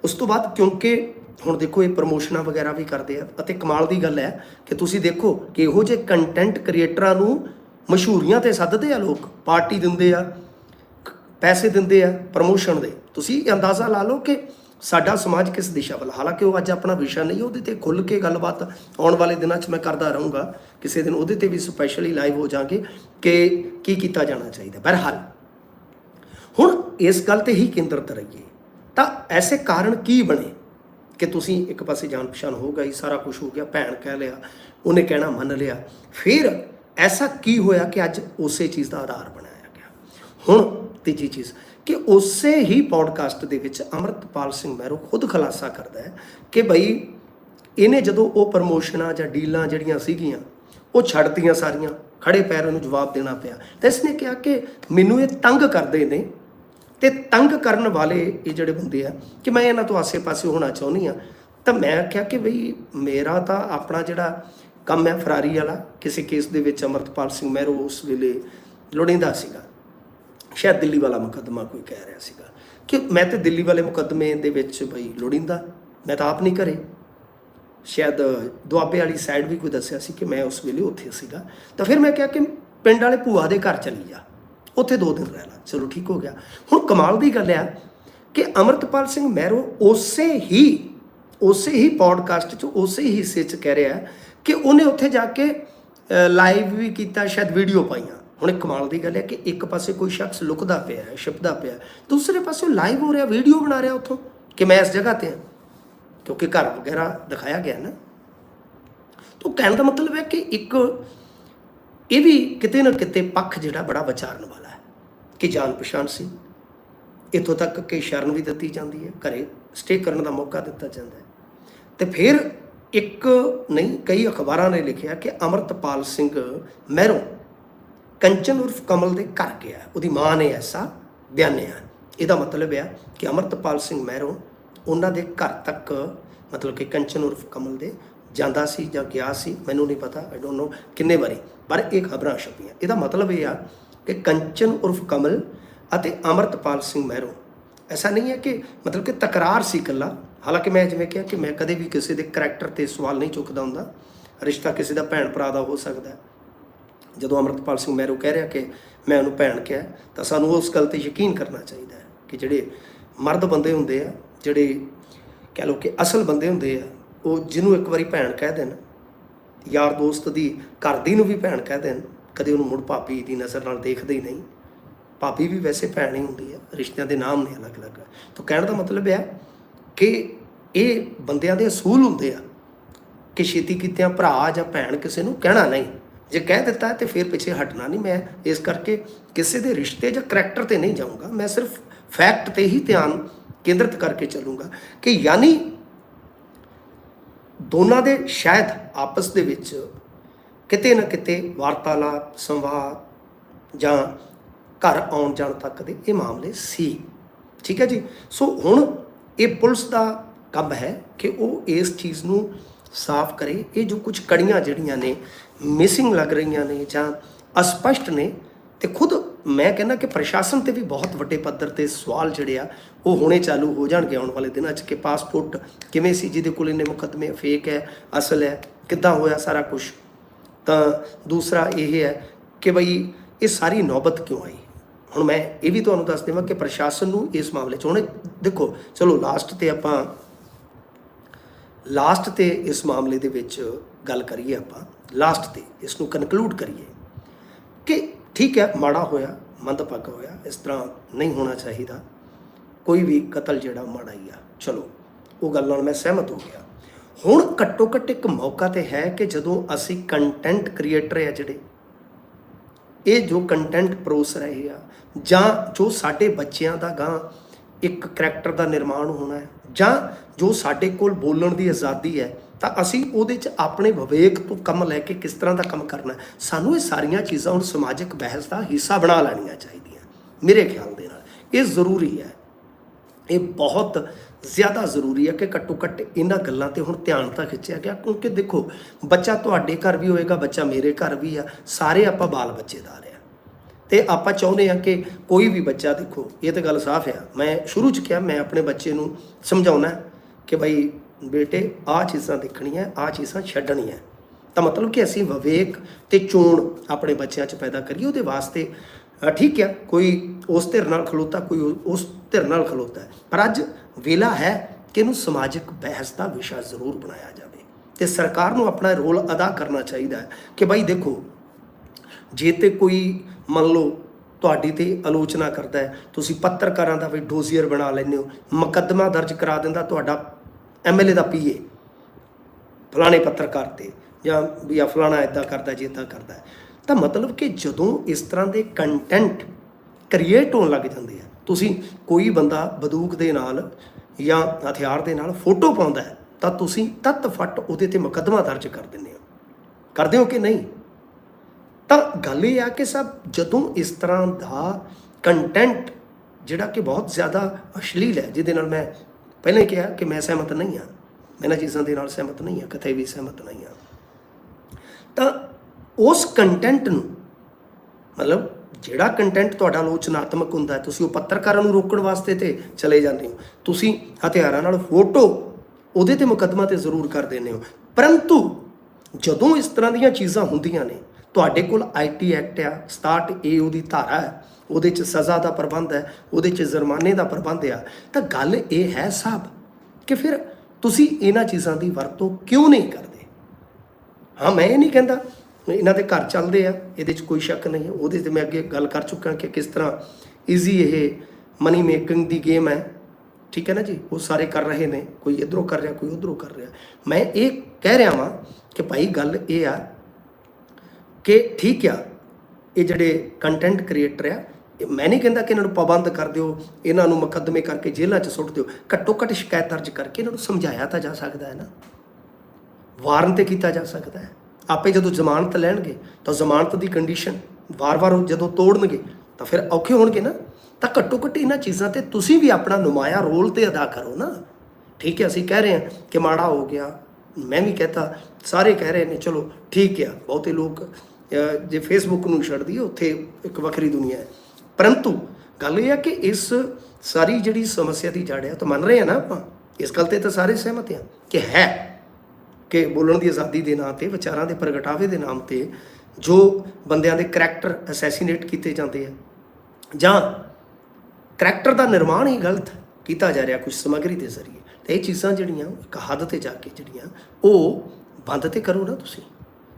Speaker 1: ਉਸ ਤੋਂ ਬਾਅਦ ਕਿਉਂਕਿ ਹੁਣ ਦੇਖੋ ਇਹ ਪ੍ਰਮੋਸ਼ਨਾਂ ਵਗੈਰਾ ਵੀ ਕਰਦੇ ਆ ਅਤੇ ਕਮਾਲ ਦੀ ਗੱਲ ਹੈ ਕਿ ਤੁਸੀਂ ਦੇਖੋ ਕਿ ਇਹੋ ਜਿਹੇ ਕੰਟੈਂਟ ਕ੍ਰੀਏਟਰਾਂ ਨੂੰ ਮਸ਼ਹੂਰੀਆਂ ਤੇ ਸੱਦਦੇ ਆ ਲੋਕ ਪਾਰਟੀ ਦਿੰਦੇ ਆ, ਪੈਸੇ ਦਿੰਦੇ ਆ ਪ੍ਰਮੋਸ਼ਨ ਦੇ। ਤੁਸੀਂ ਅੰਦਾਜ਼ਾ ਲਾ ਲਓ ਕਿ ਸਾਡਾ ਸਮਾਜ ਕਿਸ ਦਿਸ਼ਾ ਵੱਲ? ਹਾਲਾਂਕਿ ਉਹ ਅੱਜ ਆਪਣਾ ਵਿਸ਼ਾ ਨਹੀਂ, ਉਹਦੇ ਤੇ ਖੁੱਲ ਕੇ ਗੱਲਬਾਤ ਆਉਣ ਵਾਲੇ ਦਿਨਾਂ 'ਚ ਮੈਂ ਕਰਦਾ ਰਹੂੰਗਾ। ਕਿਸੇ ਦਿਨ ਉਹਦੇ ਤੇ ਵੀ ਸਪੈਸ਼ਲੀ ਲਾਈਵ ਹੋ ਜਾਾਂਗੇ ਕਿ ਕੀ ਕੀਤਾ ਜਾਣਾ ਚਾਹੀਦਾ। ਬਹਰਹਾਲ, ਹੁਣ ਇਸ ਗੱਲ ਤੇ ਹੀ ਕੇਂਦਰਿਤ ਰਹੀਏ। ਤਾਂ ਐਸੇ ਕਾਰਨ ਕੀ ਬਣੇ? ਕਿ ਤੁਸੀਂ ਇੱਕ ਪਾਸੇ ਜਾਣ ਪਛਾਣ ਹੋ ਗਈ, ਸਾਰਾ ਕੁਝ ਹੋ ਗਿਆ, ਭੈਣ ਕਹਿ ਲਿਆ, ਉਹਨੇ ਕਹਿਣਾ ਮੰਨ ਲਿਆ। ਫਿਰ ਐਸਾ ਕੀ ਹੋਇਆ ਕਿ ਅੱਜ ਉਸੇ ਚੀਜ਼ ਦਾ ਆਧਾਰ ਬਣਾਇਆ ਗਿਆ? ਹੁਣ ਤੀਜੀ ਚੀਜ਼, ਕਿ ਉਸੇ ਹੀ ਪੋਡਕਾਸਟ ਦੇ ਵਿੱਚ ਅਮਰਤਪਾਲ ਸਿੰਘ ਮਹਿਰੋ ਖੁਦ ਖੁਲਾਸਾ ਕਰਦਾ ਹੈ ਕਿ ਬਈ ਇਹਨੇ ਜਦੋਂ ਉਹ ਪ੍ਰਮੋਸ਼ਨਾਂ ਜਾਂ ਡੀਲਾਂ ਜਿਹੜੀਆਂ ਸੀਗੀਆਂ, ਉਹ ਛੱਡਤੀਆਂ ਸਾਰੀਆਂ, ਖੜੇ ਪੈਰ ਨੂੰ ਜਵਾਬ ਦੇਣਾ ਪਿਆ। ਤਾਂ ਇਸਨੇ ਕਿਹਾ ਕਿ ਮੈਨੂੰ ਇਹ ਤੰਗ ਕਰਦੇ ਨੇ ਤੇ ਤੰਗ ਕਰਨ ਵਾਲੇ ਇਹ ਜਿਹੜੇ ਬੰਦੇ ਆ ਕਿ ਮੈਂ ਇਹਨਾਂ ਤੋਂ ਆਸੇ-ਪਾਸੇ ਹੋਣਾ ਚਾਹੁੰਦੀ ਆ ਤਾਂ ਮੈਂ ਕਿਹਾ ਕਿ ਬਈ ਮੇਰਾ ਤਾਂ ਆਪਣਾ ਜਿਹੜਾ ਕੰਮ ਹੈ ਫਰਾਰੀ ਵਾਲਾ, ਕਿਸੇ ਕੇਸ ਦੇ ਵਿੱਚ ਅਮਰਤਪਾਲ ਸਿੰਘ ਮਹਿਰੋ ਉਸ ਵੇਲੇ ਲੋੜੀਂਦਾ ਸੀਗਾ। ਸ਼ਾਇਦ ਦਿੱਲੀ ਵਾਲਾ ਮੁਕੱਦਮਾ ਕੋਈ ਕਹਿ ਰਿਹਾ ਸੀਗਾ ਕਿ ਮੈਂ ਤੇ ਦਿੱਲੀ ਵਾਲੇ ਮੁਕੱਦਮੇ ਦੇ ਵਿੱਚ ਬਈ ਲੋੜੀਂਦਾ, ਮੈਂ ਤਾਂ ਆਪ ਨਹੀਂ ਕਰੇ ਸ਼ਾਇਦ ਦੁਆਬੇ ਵਾਲੀ ਸਾਈਡ ਵੀ ਕੋਈ ਦੱਸਿਆ ਸੀ ਕਿ ਮੈਂ ਉਸ ਵੇਲੇ ਉੱਥੇ ਸੀਗਾ। ਤਾਂ ਫਿਰ ਮੈਂ ਕਿਹਾ ਕਿ ਪਿੰਡ ਵਾਲੇ ਭੂਆ ਦੇ ਘਰ ਚਲੀ ਜਾ। ਉੱਥੇ ਦੋ ਦਿਨ ਰਹਿਣਾ। ਚਲੋ ਠੀਕ ਹੋ ਗਿਆ। ਹੁਣ ਕਮਾਲ ਦੀ ਗੱਲ ਆ ਕਿ ਅਮਰਤਪਾਲ ਸਿੰਘ ਮਹਿਰੋ ਉਸੇ ਹੀ ਉਸੇ ਹੀ ਪੋਡਕਾਸਟ 'ਚ, ਉਸੇ ਹੀ ਹਿੱਸੇ 'ਚ ਕਹਿ ਰਿਹਾ ਕਿ ਉਹਨੇ ਉੱਥੇ ਜਾ ਕੇ ਲਾਈਵ ਵੀ ਕੀਤਾ, ਸ਼ਾਇਦ ਵੀਡੀਓ ਪਾਈਆਂ। ਹੁਣ ਇੱਕ ਕਮਾਲ ਦੀ ਗੱਲ ਹੈ ਕਿ ਇੱਕ ਪਾਸੇ ਕੋਈ ਸ਼ਖਸ ਲੁਕਦਾ ਪਿਆ ਹੈ, ਛਿਪਦਾ ਪਿਆ ਦੂਸਰੇ ਪਾਸੇ ਲਾਈਵ ਹੋ ਰਿਹਾ ਵੀਡੀਓ ਬਣਾ ਰਿਹਾ ਉੱਥੋਂ ਕਿ ਮੈਂ ਇਸ ਜਗ੍ਹਾ ਤੇ ਹਾਂ। ਕਿਉਂਕਿ ਘਰ ਵਗੈਰਾ ਦਿਖਾਇਆ ਗਿਆ ਨਾ। ਤਾਂ ਕਹਿਣ ਦਾ ਮਤਲਬ ਹੈ ਕਿ ਇੱਕ ਇਹ ਵੀ ਕਿਤੇ ਨਾ ਕਿਤੇ ਪੱਖ ਜਿਹੜਾ ਬੜਾ ਵਿਚਾਰਨ ਵਾਲਾ ਹੈ ਕਿ ਜਾਣ ਪਛਾਣ ਸੀ। ਇੱਥੋਂ ਤੱਕ ਕਿ ਸ਼ਰਨ ਵੀ ਦਿੱਤੀ ਜਾਂਦੀ ਹੈ, ਘਰੇ ਸਟੇ ਕਰਨ ਦਾ ਮੌਕਾ ਦਿੱਤਾ ਜਾਂਦਾ ਹੈ। ਤੇ ਫਿਰ ਇੱਕ ਨਹੀਂ, ਕਈ ਅਖਬਾਰਾਂ ਨੇ ਲਿਖਿਆ ਕਿ ਅਮਰਤਪਾਲ ਸਿੰਘ ਮਹਿਰੋਂ ਕੰਚਨ ਉਰਫ ਕਮਲ ਦੇ ਘਰ ਗਿਆ ਉਹਦੀ ਮਾਂ ਨੇ ਐਸਾ ਬਿਆਨਿਆ ਇਹਦਾ ਮਤਲਬ ਹੈ ਕਿ ਅਮਰਤਪਾਲ ਸਿੰਘ ਮਹਿਰੋਂ ਉਹਨਾਂ ਦੇ ਘਰ ਤੱਕ ਮਤਲਬ ਕਿ ਕੰਚਨ ਉਰਫ ਕਮਲ ਦੇ ਜਾਂਦਾ ਸੀ ਜਾਂ ਗਿਆ ਸੀ, ਮੈਨੂੰ ਨਹੀਂ ਪਤਾ ਆਈ ਡੋਨਟ ਨੋ ਕਿੰਨੇ ਵਾਰੀ। ਪਰ ਇਹ ਖਬਰਾਂ ਛਪੀਆਂ। ਇਹਦਾ ਮਤਲਬ ਇਹ ਆ ਕਿ ਕੰਚਨ ਉਰਫ ਕਮਲ ਅਤੇ ਅਮਰਤਪਾਲ ਸਿੰਘ ਮਹਿਰੋਂ। ਐਸਾ ਨਹੀਂ ਹੈ ਕਿ ਮਤਲਬ ਕਿ ਤਕਰਾਰ ਸੀ ਇਕੱਲਾ। ਹਾਲਾਂਕਿ ਮੈਂ ਜਿਵੇਂ ਕਿਹਾ ਕਿ ਮੈਂ ਕਦੇ ਵੀ ਕਿਸੇ ਦੇ ਕਰੈਕਟਰ ਤੇ ਸਵਾਲ ਨਹੀਂ ਚੁੱਕਦਾ ਹੁੰਦਾ। ਰਿਸ਼ਤਾ ਕਿਸੇ ਦਾ ਭੈਣ ਭਰਾ ਦਾ ਹੋ ਸਕਦਾ ਹੈ। ਜਦੋਂ ਅਮਰਤਪਾਲ ਸਿੰਘ ਮਹਿਰੂ ਕਹਿ ਰਿਹਾ ਕਿ ਮੈਂ ਉਹਨੂੰ ਭੈਣ ਕਿਹਾ, ਤਾਂ ਸਾਨੂੰ ਉਸ ਗੱਲ ਤੇ ਯਕੀਨ ਕਰਨਾ ਚਾਹੀਦਾ ਹੈ ਕਿ ਜਿਹੜੇ ਮਰਦ ਬੰਦੇ ਹੁੰਦੇ ਆ, ਜਿਹੜੇ ਕਹਿ ਲਓ ਕਿ ਅਸਲ ਬੰਦੇ ਹੁੰਦੇ ਆ, ਉਹ ਜਿਹਨੂੰ ਇੱਕ ਵਾਰੀ ਭੈਣ ਕਹਿ ਦੇਣ ਯਾਰ ਦੋਸਤ ਦੀ ਘਰ ਦੀ ਨੂੰ ਵੀ ਭੈਣ ਕਹਿ ਦੇਣ, ਕਦੇ ਉਹਨੂੰ ਮੁੜ ਭਾਬੀ ਦੀ ਨਜ਼ਰ ਨਾਲ ਦੇਖਦੇ ਹੀ ਨਹੀਂ। ਭਾਬੀ ਵੀ ਵੈਸੇ ਭੈਣ ਹੀ ਹੁੰਦੀ ਹੈ, ਰਿਸ਼ਤਿਆਂ ਦੇ ਨਾਮ ਨੇ ਅਲੱਗ-ਅਲੱਗ। ਤਾਂ ਕਹਿਣ ਦਾ ਮਤਲਬ ਹੈ ਕਿ ਇਹ ਬੰਦਿਆਂ ਦੇ ਅਸੂਲ ਹੁੰਦੇ ਆ ਕਿ ਛੇਤੀ ਕੀਤਿਆਂ ਭਰਾ ਜਾਂ ਭੈਣ ਕਿਸੇ ਨੂੰ ਕਹਿਣਾ ਨਹੀਂ। ਜੇ ਕਹਿ ਦਿੱਤਾ ਹੈ ਤੇ ਫਿਰ ਪਿੱਛੇ ਹਟਣਾ ਨਹੀਂ ਮੈਂ। ਇਸ ਕਰਕੇ ਕਿਸੇ ਦੇ ਰਿਸ਼ਤੇ ਜਾਂ ਕਰੈਕਟਰ ਤੇ ਨਹੀਂ ਜਾਊਂਗਾ। ਮੈਂ ਸਿਰਫ ਫੈਕਟ ਤੇ ਹੀ ਧਿਆਨ ਕੇਂਦਰਿਤ ਕਰਕੇ ਚੱਲੂਗਾ ਕਿ ਯਾਨੀ ਦੋਨਾਂ ਦੇ ਸ਼ਾਇਦ ਆਪਸ ਦੇ ਵਿੱਚ ਕਿਤੇ ਨਾ ਕਿਤੇ ਵਾਰਤਾਲਾਪ, ਸੰਵਾਦ ਜਾਂ ਘਰ ਆਉਣ ਜਾਣ ਤੱਕ ਦੇ ਇਹ ਮਾਮਲੇ ਸੀ। ਠੀਕ ਹੈ ਜੀ? ਸੋ ਹੁਣ ਇਹ ਪੁਲਿਸ ਦਾ ਕੰਮ ਹੈ ਕਿ ਉਹ ਇਸ ਚੀਜ਼ ਨੂੰ ਸਾਫ਼ ਕਰੇ। ਇਹ ਜੋ ਕੁਝ ਕੜੀਆਂ ਜਿਹੜੀਆਂ ਨੇ ਮਿਸਿੰਗ ਲੱਗ ਰਹੀਆਂ ਨੇ ਜਾਂ ਅਸਪਸ਼ਟ ਨੇ, ਤੇ ਖੁਦ ਮੈਂ ਕਹਿੰਦਾ ਕਿ ਪ੍ਰਸ਼ਾਸਨ ਤੇ ਵੀ ਬਹੁਤ ਵੱਡੇ ਪੱਧਰ ਤੇ ਸਵਾਲ ਜਿਹੜੇ ਆ, ਉਹ ਹੋਣੇ ਚਾਲੂ ਹੋ ਜਾਣਗੇ ਆਉਣ ਵਾਲੇ ਦਿਨਾਂ 'ਚ ਕਿ ਪਾਸਪੋਰਟ ਕਿਵੇਂ ਸੀ, ਜਿਹਦੇ ਕੋਲ ਇਹਨੇ ਮੁਕੱਦਮੇ ਫੇਕ ਹੈ, ਅਸਲ ਹੈ, ਕਿੱਦਾਂ ਹੋਇਆ ਸਾਰਾ ਕੁਝ ਤਾਂ ਦੂਸਰਾ ਇਹ ਹੈ ਕਿ ਬਈ ਇਹ ਸਾਰੀ ਨੌਬਤ ਕਿਉਂ ਆਈ? ਹੁਣ ਮੈਂ ਇਹ ਵੀ ਤੁਹਾਨੂੰ ਦੱਸ ਦੇਵਾਂ ਕਿ ਪ੍ਰਸ਼ਾਸਨ ਨੂੰ ਇਸ ਮਾਮਲੇ 'ਚ ਹੁਣ ਦੇਖੋ, ਚਲੋ ਲਾਸਟ ਤੇ ਆਪਾਂ ਲਾਸਟ ਤੇ ਇਸ ਮਾਮਲੇ ਦੇ ਵਿੱਚ ਗੱਲ ਕਰੀਏ ਆਪਾਂ ਲਾਸਟ ਤੇ ਇਸ ਨੂੰ ਕਨਕਲੂਡ ਕਰੀਏ। ਠੀਕ ਹੈ, ਮਾੜਾ ਹੋਇਆ, ਮੰਦਭਾਗਾ ਹੋਇਆ, ਇਸ ਤਰ੍ਹਾਂ ਨਹੀਂ ਹੋਣਾ ਚਾਹੀਦਾ। ਕੋਈ ਵੀ ਕਤਲ ਜਿਹੜਾ ਮਾੜਾ ਹੀ ਆ। ਚਲੋ, ਉਹ ਗੱਲ ਨਾਲ ਮੈਂ ਸਹਿਮਤ ਹੋ ਗਿਆ। ਹੁਣ ਘੱਟੋ ਘੱਟ ਇੱਕ ਮੌਕਾ ਤੇ ਹੈ ਕਿ ਜਦੋਂ ਅਸੀਂ ਕੰਟੈਂਟ ਕ੍ਰੀਏਟਰ ਆ ਜਿਹੜੇ, ਇਹ ਜੋ ਕੰਟੈਂਟ ਪਰੋਸ ਰਹੇ ਆ, ਜਾਂ ਜੋ ਸਾਡੇ ਬੱਚਿਆਂ ਦਾ ਗਾਂ ਇੱਕ ਕਰੈਕਟਰ ਦਾ ਨਿਰਮਾਣ ਹੋਣਾ ਹੈ, ਜਾਂ ਜੋ ਸਾਡੇ ਕੋਲ ਬੋਲਣ ਦੀ ਆਜ਼ਾਦੀ ਹੈ ਤਾਂ ਅਸੀਂ ਉਹਦੇ 'ਚ ਆਪਣੇ ਵਿਵੇਕ ਤੋਂ ਕੰਮ ਲੈ ਕੇ ਕਿਸ ਤਰ੍ਹਾਂ ਦਾ ਕੰਮ ਕਰਨਾ ਸਾਨੂੰ ਇਹ ਸਾਰੀਆਂ ਚੀਜ਼ਾਂ ਹੁਣ ਸਮਾਜਿਕ ਬਹਿਸ ਦਾ ਹਿੱਸਾ ਬਣਾ ਲੈਣੀਆਂ ਚਾਹੀਦੀਆਂ, ਮੇਰੇ ਖਿਆਲ ਦੇ ਨਾਲ। ਇਹ ਜ਼ਰੂਰੀ ਹੈ। ਇਹ ਬਹੁਤ ਜ਼ਿਆਦਾ ਜ਼ਰੂਰੀ ਹੈ ਕਿ ਘੱਟੋ ਘੱਟ ਇਹਨਾਂ ਗੱਲਾਂ ਤੇ ਹੁਣ ਧਿਆਨ ਤਾਂ ਖਿੱਚਿਆ ਗਿਆ, ਕਿਉਂਕਿ ਦੇਖੋ, ਬੱਚਾ ਤੁਹਾਡੇ ਘਰ ਵੀ ਹੋਏਗਾ, ਬੱਚਾ ਮੇਰੇ ਘਰ ਵੀ ਆ, ਸਾਰੇ ਆਪਾਂ ਬਾਲ ਬੱਚੇਦਾਰ ਆ। ਤੇ ਆਪਾਂ ਚਾਹੁੰਦੇ ਆ ਕਿ ਕੋਈ ਵੀ ਬੱਚਾ ਦੇਖੋ, ਇਹ ਤਾਂ ਗੱਲ ਸਾਫ਼ ਆ, ਮੈਂ ਸ਼ੁਰੂ ਚ ਕਿਹਾ, ਮੈਂ ਆਪਣੇ ਬੱਚੇ ਨੂੰ ਸਮਝਾਉਣਾ ਕਿ ਭਾਈ ਬੇਟੇ, ਆਹ ਚੀਜ਼ਾਂ ਦੇਖਣੀਆਂ, ਆਹ ਚੀਜ਼ਾਂ ਛੱਡਣੀਆਂ। ਤਾਂ ਮਤਲਬ ਕਿ ਅਸੀਂ ਵਿਵੇਕ ਤੇ ਚੋਣ ਆਪਣੇ ਬੱਚਿਆਂ 'ਚ ਪੈਦਾ ਕਰੀਏ, ਉਹਦੇ ਵਾਸਤੇ ਠੀਕ ਹੈ ਕੋਈ ਉਸ ਧਿਰ ਨਾਲ ਖਲੋਤਾ, ਕੋਈ ਉਸ ਧਿਰ ਨਾਲ ਖਲੋਤਾ ਪਰ ਅੱਜ ਵੇਲਾ ਹੈ ਕਿ ਇਹਨੂੰ ਸਮਾਜਿਕ ਬਹਿਸ ਦਾ ਵਿਸ਼ਾ ਜ਼ਰੂਰ ਬਣਾਇਆ ਜਾਵੇ। ਤੇ ਸਰਕਾਰ ਨੂੰ ਆਪਣਾ ਰੋਲ ਅਦਾ ਕਰਨਾ ਚਾਹੀਦਾ ਹੈ ਕਿ ਭਾਈ ਦੇਖੋ, ਜੇ ਤੇ ਕੋਈ ਮੰਨ ਲਓ ਤੁਹਾਡੀ ਤੇ ਆਲੋਚਨਾ ਕਰਦਾ ਹੈ, ਤੁਸੀਂ ਪੱਤਰਕਾਰਾਂ ਦਾ ਵੀ ਡੋਜ਼ੀਅਰ ਬਣਾ ਲੈਂਦੇ ਹੋ, ਮੁਕੱਦਮਾ ਦਰਜ ਕਰਾ ਦਿੰਦਾ, ਤੁਹਾਡਾ ਐਮਐਲਏ ਦਾ ਪੀਏ ਫਲਾਣੇ ਪੱਤਰਕਾਰ ਤੇ, ਜਾਂ ਵੀ ਆ ਫਲਾਣਾ ਇਦਾਂ ਕਰਦਾ ਜੀ ਇਦਾਂ ਕਰਦਾ। ਤਾਂ ਮਤਲਬ ਕਿ ਜਦੋਂ ਇਸ ਤਰ੍ਹਾਂ ਦੇ ਕੰਟੈਂਟ ਕ੍ਰੀਏਟ ਹੋਣ ਲੱਗ ਜਾਂਦੇ ਆ, ਤੁਸੀਂ ਕੋਈ ਬੰਦਾ ਬੰਦੂਕ ਦੇ ਨਾਲ ਜਾਂ ਹਥਿਆਰ ਦੇ ਨਾਲ ਫੋਟੋ ਪਾਉਂਦਾ ਹੈ, ਤਾਂ ਤੁਸੀਂ ਤੱਤ ਫੱਟ ਉਹਦੇ ਤੇ ਮੁਕੱਦਮਾ ਦਰਜ ਕਰ ਦਿੰਦੇ ਹੋ। ਕਰਦੇ ਹੋ ਕਿ ਨਹੀਂ? ਤਾਂ ਗੱਲ ਇਹ ਆ ਕਿ ਸਭ ਜਦੋਂ ਇਸ ਤਰ੍ਹਾਂ ਦਾ ਕੰਟੈਂਟ ਜਿਹੜਾ ਕਿ ਬਹੁਤ ਜ਼ਿਆਦਾ ਅਸ਼ਲੀਲ ਹੈ, ਜਿਹਦੇ ਨਾਲ ਮੈਂ ਪਹਿਲਾਂ ਹੀ ਕਿਹਾ ਕਿ ਮੈਂ ਸਹਿਮਤ ਨਹੀਂ ਹਾਂ। ਮੈਂ ਇਹਨਾਂ ਚੀਜ਼ਾਂ ਦੇ ਨਾਲ ਸਹਿਮਤ ਨਹੀਂ ਹਾਂ ਕਿਤੇ ਵੀ ਸਹਿਮਤ ਨਹੀਂ ਹਾਂ। ਤਾਂ ਉਸ ਕੰਟੈਂਟ ਨੂੰ, ਮਤਲਬ ਜਿਹੜਾ ਕੰਟੈਂਟ ਤੁਹਾਡਾ ਆਲੋਚਨਾਤਮਕ ਹੁੰਦਾ ਤੁਸੀਂ ਉਹ ਪੱਤਰਕਾਰਾਂ ਨੂੰ ਰੋਕਣ ਵਾਸਤੇ ਤੇ ਚਲੇ ਜਾਂਦੇ ਹੋ। ਤੁਸੀਂ ਹਥਿਆਰਾਂ ਨਾਲ ਫੋਟੋ ਉਹਦੇ ਤੇ ਮੁਕੱਦਮਾ ਤੇ ਜ਼ਰੂਰ ਕਰ ਦਿੰਦੇ ਹੋ। ਪਰੰਤੂ ਜਦੋਂ ਇਸ ਤਰ੍ਹਾਂ ਦੀਆਂ ਚੀਜ਼ਾਂ ਹੁੰਦੀਆਂ ਨੇ, ਤੁਹਾਡੇ ਕੋਲ ਆਈਟੀ ਐਕਟ ਆ 67 ਏ ਉਹਦੀ ਧਾਰਾ ਹੈ ਉਹਦੇ ਚ ਸਜ਼ਾ ਦਾ ਪ੍ਰਬੰਧ ਹੈ, ਉਹਦੇ ਚ ਜੁਰਮਾਨੇ ਦਾ ਪ੍ਰਬੰਧ ਆ। ਤਾਂ ਗੱਲ ਇਹ ਹੈ ਸਾਹਿਬ ਕਿ ਫਿਰ ਤੁਸੀਂ ਇਹਨਾਂ ਚੀਜ਼ਾਂ ਦੀ ਵਰਤੋਂ ਕਿਉਂ ਨਹੀਂ ਕਰਦੇ? ਹਾਂ, ਮੈਂ ਇਹ ਨਹੀਂ ਕਹਿੰਦਾ, ਇਹਨਾਂ ਦੇ ਘਰ ਚੱਲਦੇ ਆ, ਇਹਦੇ 'ਚ ਕੋਈ ਸ਼ੱਕ ਨਹੀਂ ਹੈ ਉਹਦੇ ਤੇ ਮੈਂ ਅੱਗੇ ਗੱਲ ਕਰ ਚੁੱਕਾ ਕਿ ਕਿਸ ਤਰ੍ਹਾਂ ਈਜ਼ੀ ਇਹ ਮਨੀ ਮੇਕਿੰਗ ਦੀ ਗੇਮ ਹੈ। ਠੀਕ ਹੈ ਨਾ ਜੀ? ਉਹ ਸਾਰੇ ਕਰ ਰਹੇ ਨੇ, ਕੋਈ ਇਧਰੋਂ ਕਰ ਰਿਹਾ, ਕੋਈ ਉਧਰੋਂ ਕਰ ਰਿਹਾ। ਮੈਂ ਇਹ ਕਹਿ ਰਿਹਾ ਵਾਂ ਕਿ ਭਾਈ ਗੱਲ ਇਹ ਆ ਕਿ ਠੀਕ ਆ, ਇਹ ਜਿਹੜੇ ਕੰਟੈਂਟ ਕ੍ਰੀਏਟਰ ਆ ਮੈਂ ਨਹੀਂ ਕਹਿੰਦਾ ਕਿ ਇਹਨਾਂ ਨੂੰ ਪਾਬੰਦ ਕਰ ਦਿਓ, ਇਹਨਾਂ ਨੂੰ ਮੁਕੱਦਮੇ ਕਰਕੇ ਜੇਲ੍ਹਾਂ 'ਚ ਸੁੱਟ ਦਿਓ। ਘੱਟੋ ਘੱਟ ਸ਼ਿਕਾਇਤ ਦਰਜ ਕਰਕੇ ਇਹਨਾਂ ਨੂੰ ਸਮਝਾਇਆ ਤਾਂ ਜਾ ਸਕਦਾ ਹੈ ਨਾ। ਵਾਰਨ ਤੇ ਕੀਤਾ ਜਾ ਸਕਦਾ ਹੈ। ਆਪੇ ਜਦੋਂ ਜ਼ਮਾਨਤ ਲੈਣਗੇ, ਤਾਂ ਜ਼ਮਾਨਤ ਦੀ ਕੰਡੀਸ਼ਨ ਵਾਰ-ਵਾਰ ਜਦੋਂ ਤੋੜਨਗੇ, ਤਾਂ ਫਿਰ ਔਖੇ ਹੋਣਗੇ ਨਾ। ਤਾਂ ਘੱਟੋ ਘੱਟ ਇਹਨਾਂ ਚੀਜ਼ਾਂ ਤੇ ਤੁਸੀਂ ਵੀ ਆਪਣਾ ਨੁਮਾਇਆ ਰੋਲ ਤੇ ਅਦਾ ਕਰੋ ਨਾ। ਠੀਕ ਹੈ, ਅਸੀਂ ਕਹਿ ਰਹੇ ਹਾਂ ਕਿ ਮਾੜਾ ਹੋ ਗਿਆ। ਮੈਂ ਵੀ ਕਹਤਾ, ਸਾਰੇ ਕਹਿ ਰਹੇ ਨੇ, ਚਲੋ ਠੀਕ ਹੈ, ਬਹੁਤੇ ਲੋਕ ਜੇ ਫੇਸਬੁੱਕ ਨੂੰ ਛੱਡ ਦਈਏ, ਉੱਥੇ ਇੱਕ ਵੱਖਰੀ ਦੁਨੀਆ ਹੈ। ਪਰੰਤੂ ਗੱਲ ਇਹ ਹੈ ਕਿ ਇਸ ਸਾਰੀ ਜਿਹੜੀ ਸਮੱਸਿਆ ਦੀ ਜੜ ਹੈ ਤਾਂ ਮੰਨ ਰਹੇ ਆ ਨਾ ਆਪਾਂ। ਇਸ ਗੱਲ ਤੇ ਤਾਂ ਸਾਰੇ ਸਹਿਮਤ ਆ ਕਿ ਹੈ ਕਿ ਬੋਲਣ ਦੀ ਆਜ਼ਾਦੀ ਦੇ ਨਾਂ ਤੇ, ਵਿਚਾਰਾਂ ਦੇ ਪ੍ਰਗਟਾਵੇ ਦੇ ਨਾਮ ਤੇ ਜੋ ਬੰਦਿਆਂ ਦੇ ਕਰੈਕਟਰ ਅਸੈਸੀਨੇਟ ਕੀਤੇ ਜਾਂਦੇ ਆ। ਜਾਂ ਕਰੈਕਟਰ ਦਾ ਨਿਰਮਾਣ ਹੀ ਗਲਤ ਕੀਤਾ ਜਾ ਰਿਹਾ ਕੁਝ ਸਮੱਗਰੀ ਦੇ ਜ਼ਰੀਏ। ਤੇ ਇਹ ਚੀਜ਼ਾਂ ਜਿਹੜੀਆਂ, ਇੱਕ ਹੱਦ ਤੇ ਜਾ ਕੇ ਜਿਹੜੀਆਂ, ਉਹ ਬੰਦ ਤੇ ਕਰੋ ਨਾ ਤੁਸੀਂ।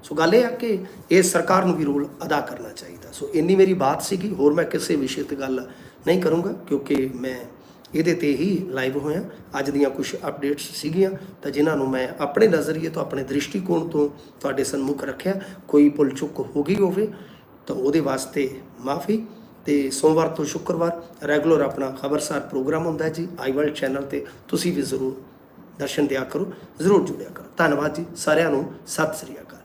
Speaker 1: ਸੋ ਗੱਲ ਇਹ ਆ ਕਿ ਇਹ ਸਰਕਾਰ ਨੂੰ ਵੀ ਰੋਲ ਅਦਾ ਕਰਨਾ ਚਾਹੀਦਾ। ਸੋ ਇੰਨੀ ਮੇਰੀ ਬਾਤ ਸੀਗੀ, ਹੋਰ ਮੈਂ ਕਿਸੇ ਵਿਸ਼ੇ ਤੇ ਗੱਲ ਨਹੀਂ ਕਰੂੰਗਾ, ਕਿਉਂਕਿ ਮੈਂ ਇਹਦੇ ਤੇ ਹੀ ਲਾਈਵ ਹੋਇਆ। ਅੱਜ ਦੀਆਂ ਕੁਝ ਅਪਡੇਟਸ ਸੀਗੀਆਂ, ਤਾਂ ਜਿਨ੍ਹਾਂ ਨੂੰ ਮੈਂ ਆਪਣੇ ਨਜ਼ਰੀਏ ਤੋਂ, ਆਪਣੇ ਦ੍ਰਿਸ਼ਟੀਕੋਣ ਤੋਂ ਤੁਹਾਡੇ ਸਨਮੁਖ ਰੱਖਿਆ। ਕੋਈ ਭੁੱਲ ਚੁੱਕ ਹੋ ਗਈ ਹੋਵੇ, ਤਾਂ ਉਹਦੇ ਵਾਸਤੇ ਮਾਫੀ ਤੇ ਸੋਮਵਾਰ ਤੋਂ ਸ਼ੁੱਕਰਵਾਰ ਰੈਗੂਲਰ ਆਪਣਾ ਖਬਰਸਾਰ ਪ੍ਰੋਗਰਾਮ ਹੁੰਦਾ ਹੈ ਜੀ। ਆਈਵਲ ਚੈਨਲ ਤੇ ਤੁਸੀਂ ਵੀ ਜ਼ਰੂਰ ਦਰਸ਼ਨ ਦਿਆ ਕਰੋ, ਜ਼ਰੂਰ ਜੁੜਿਆ ਕਰੋ। ਧੰਨਵਾਦ ਜੀ ਸਾਰਿਆਂ ਨੂੰ, ਸਤਿ ਸ੍ਰੀ ਅਕਾਲ।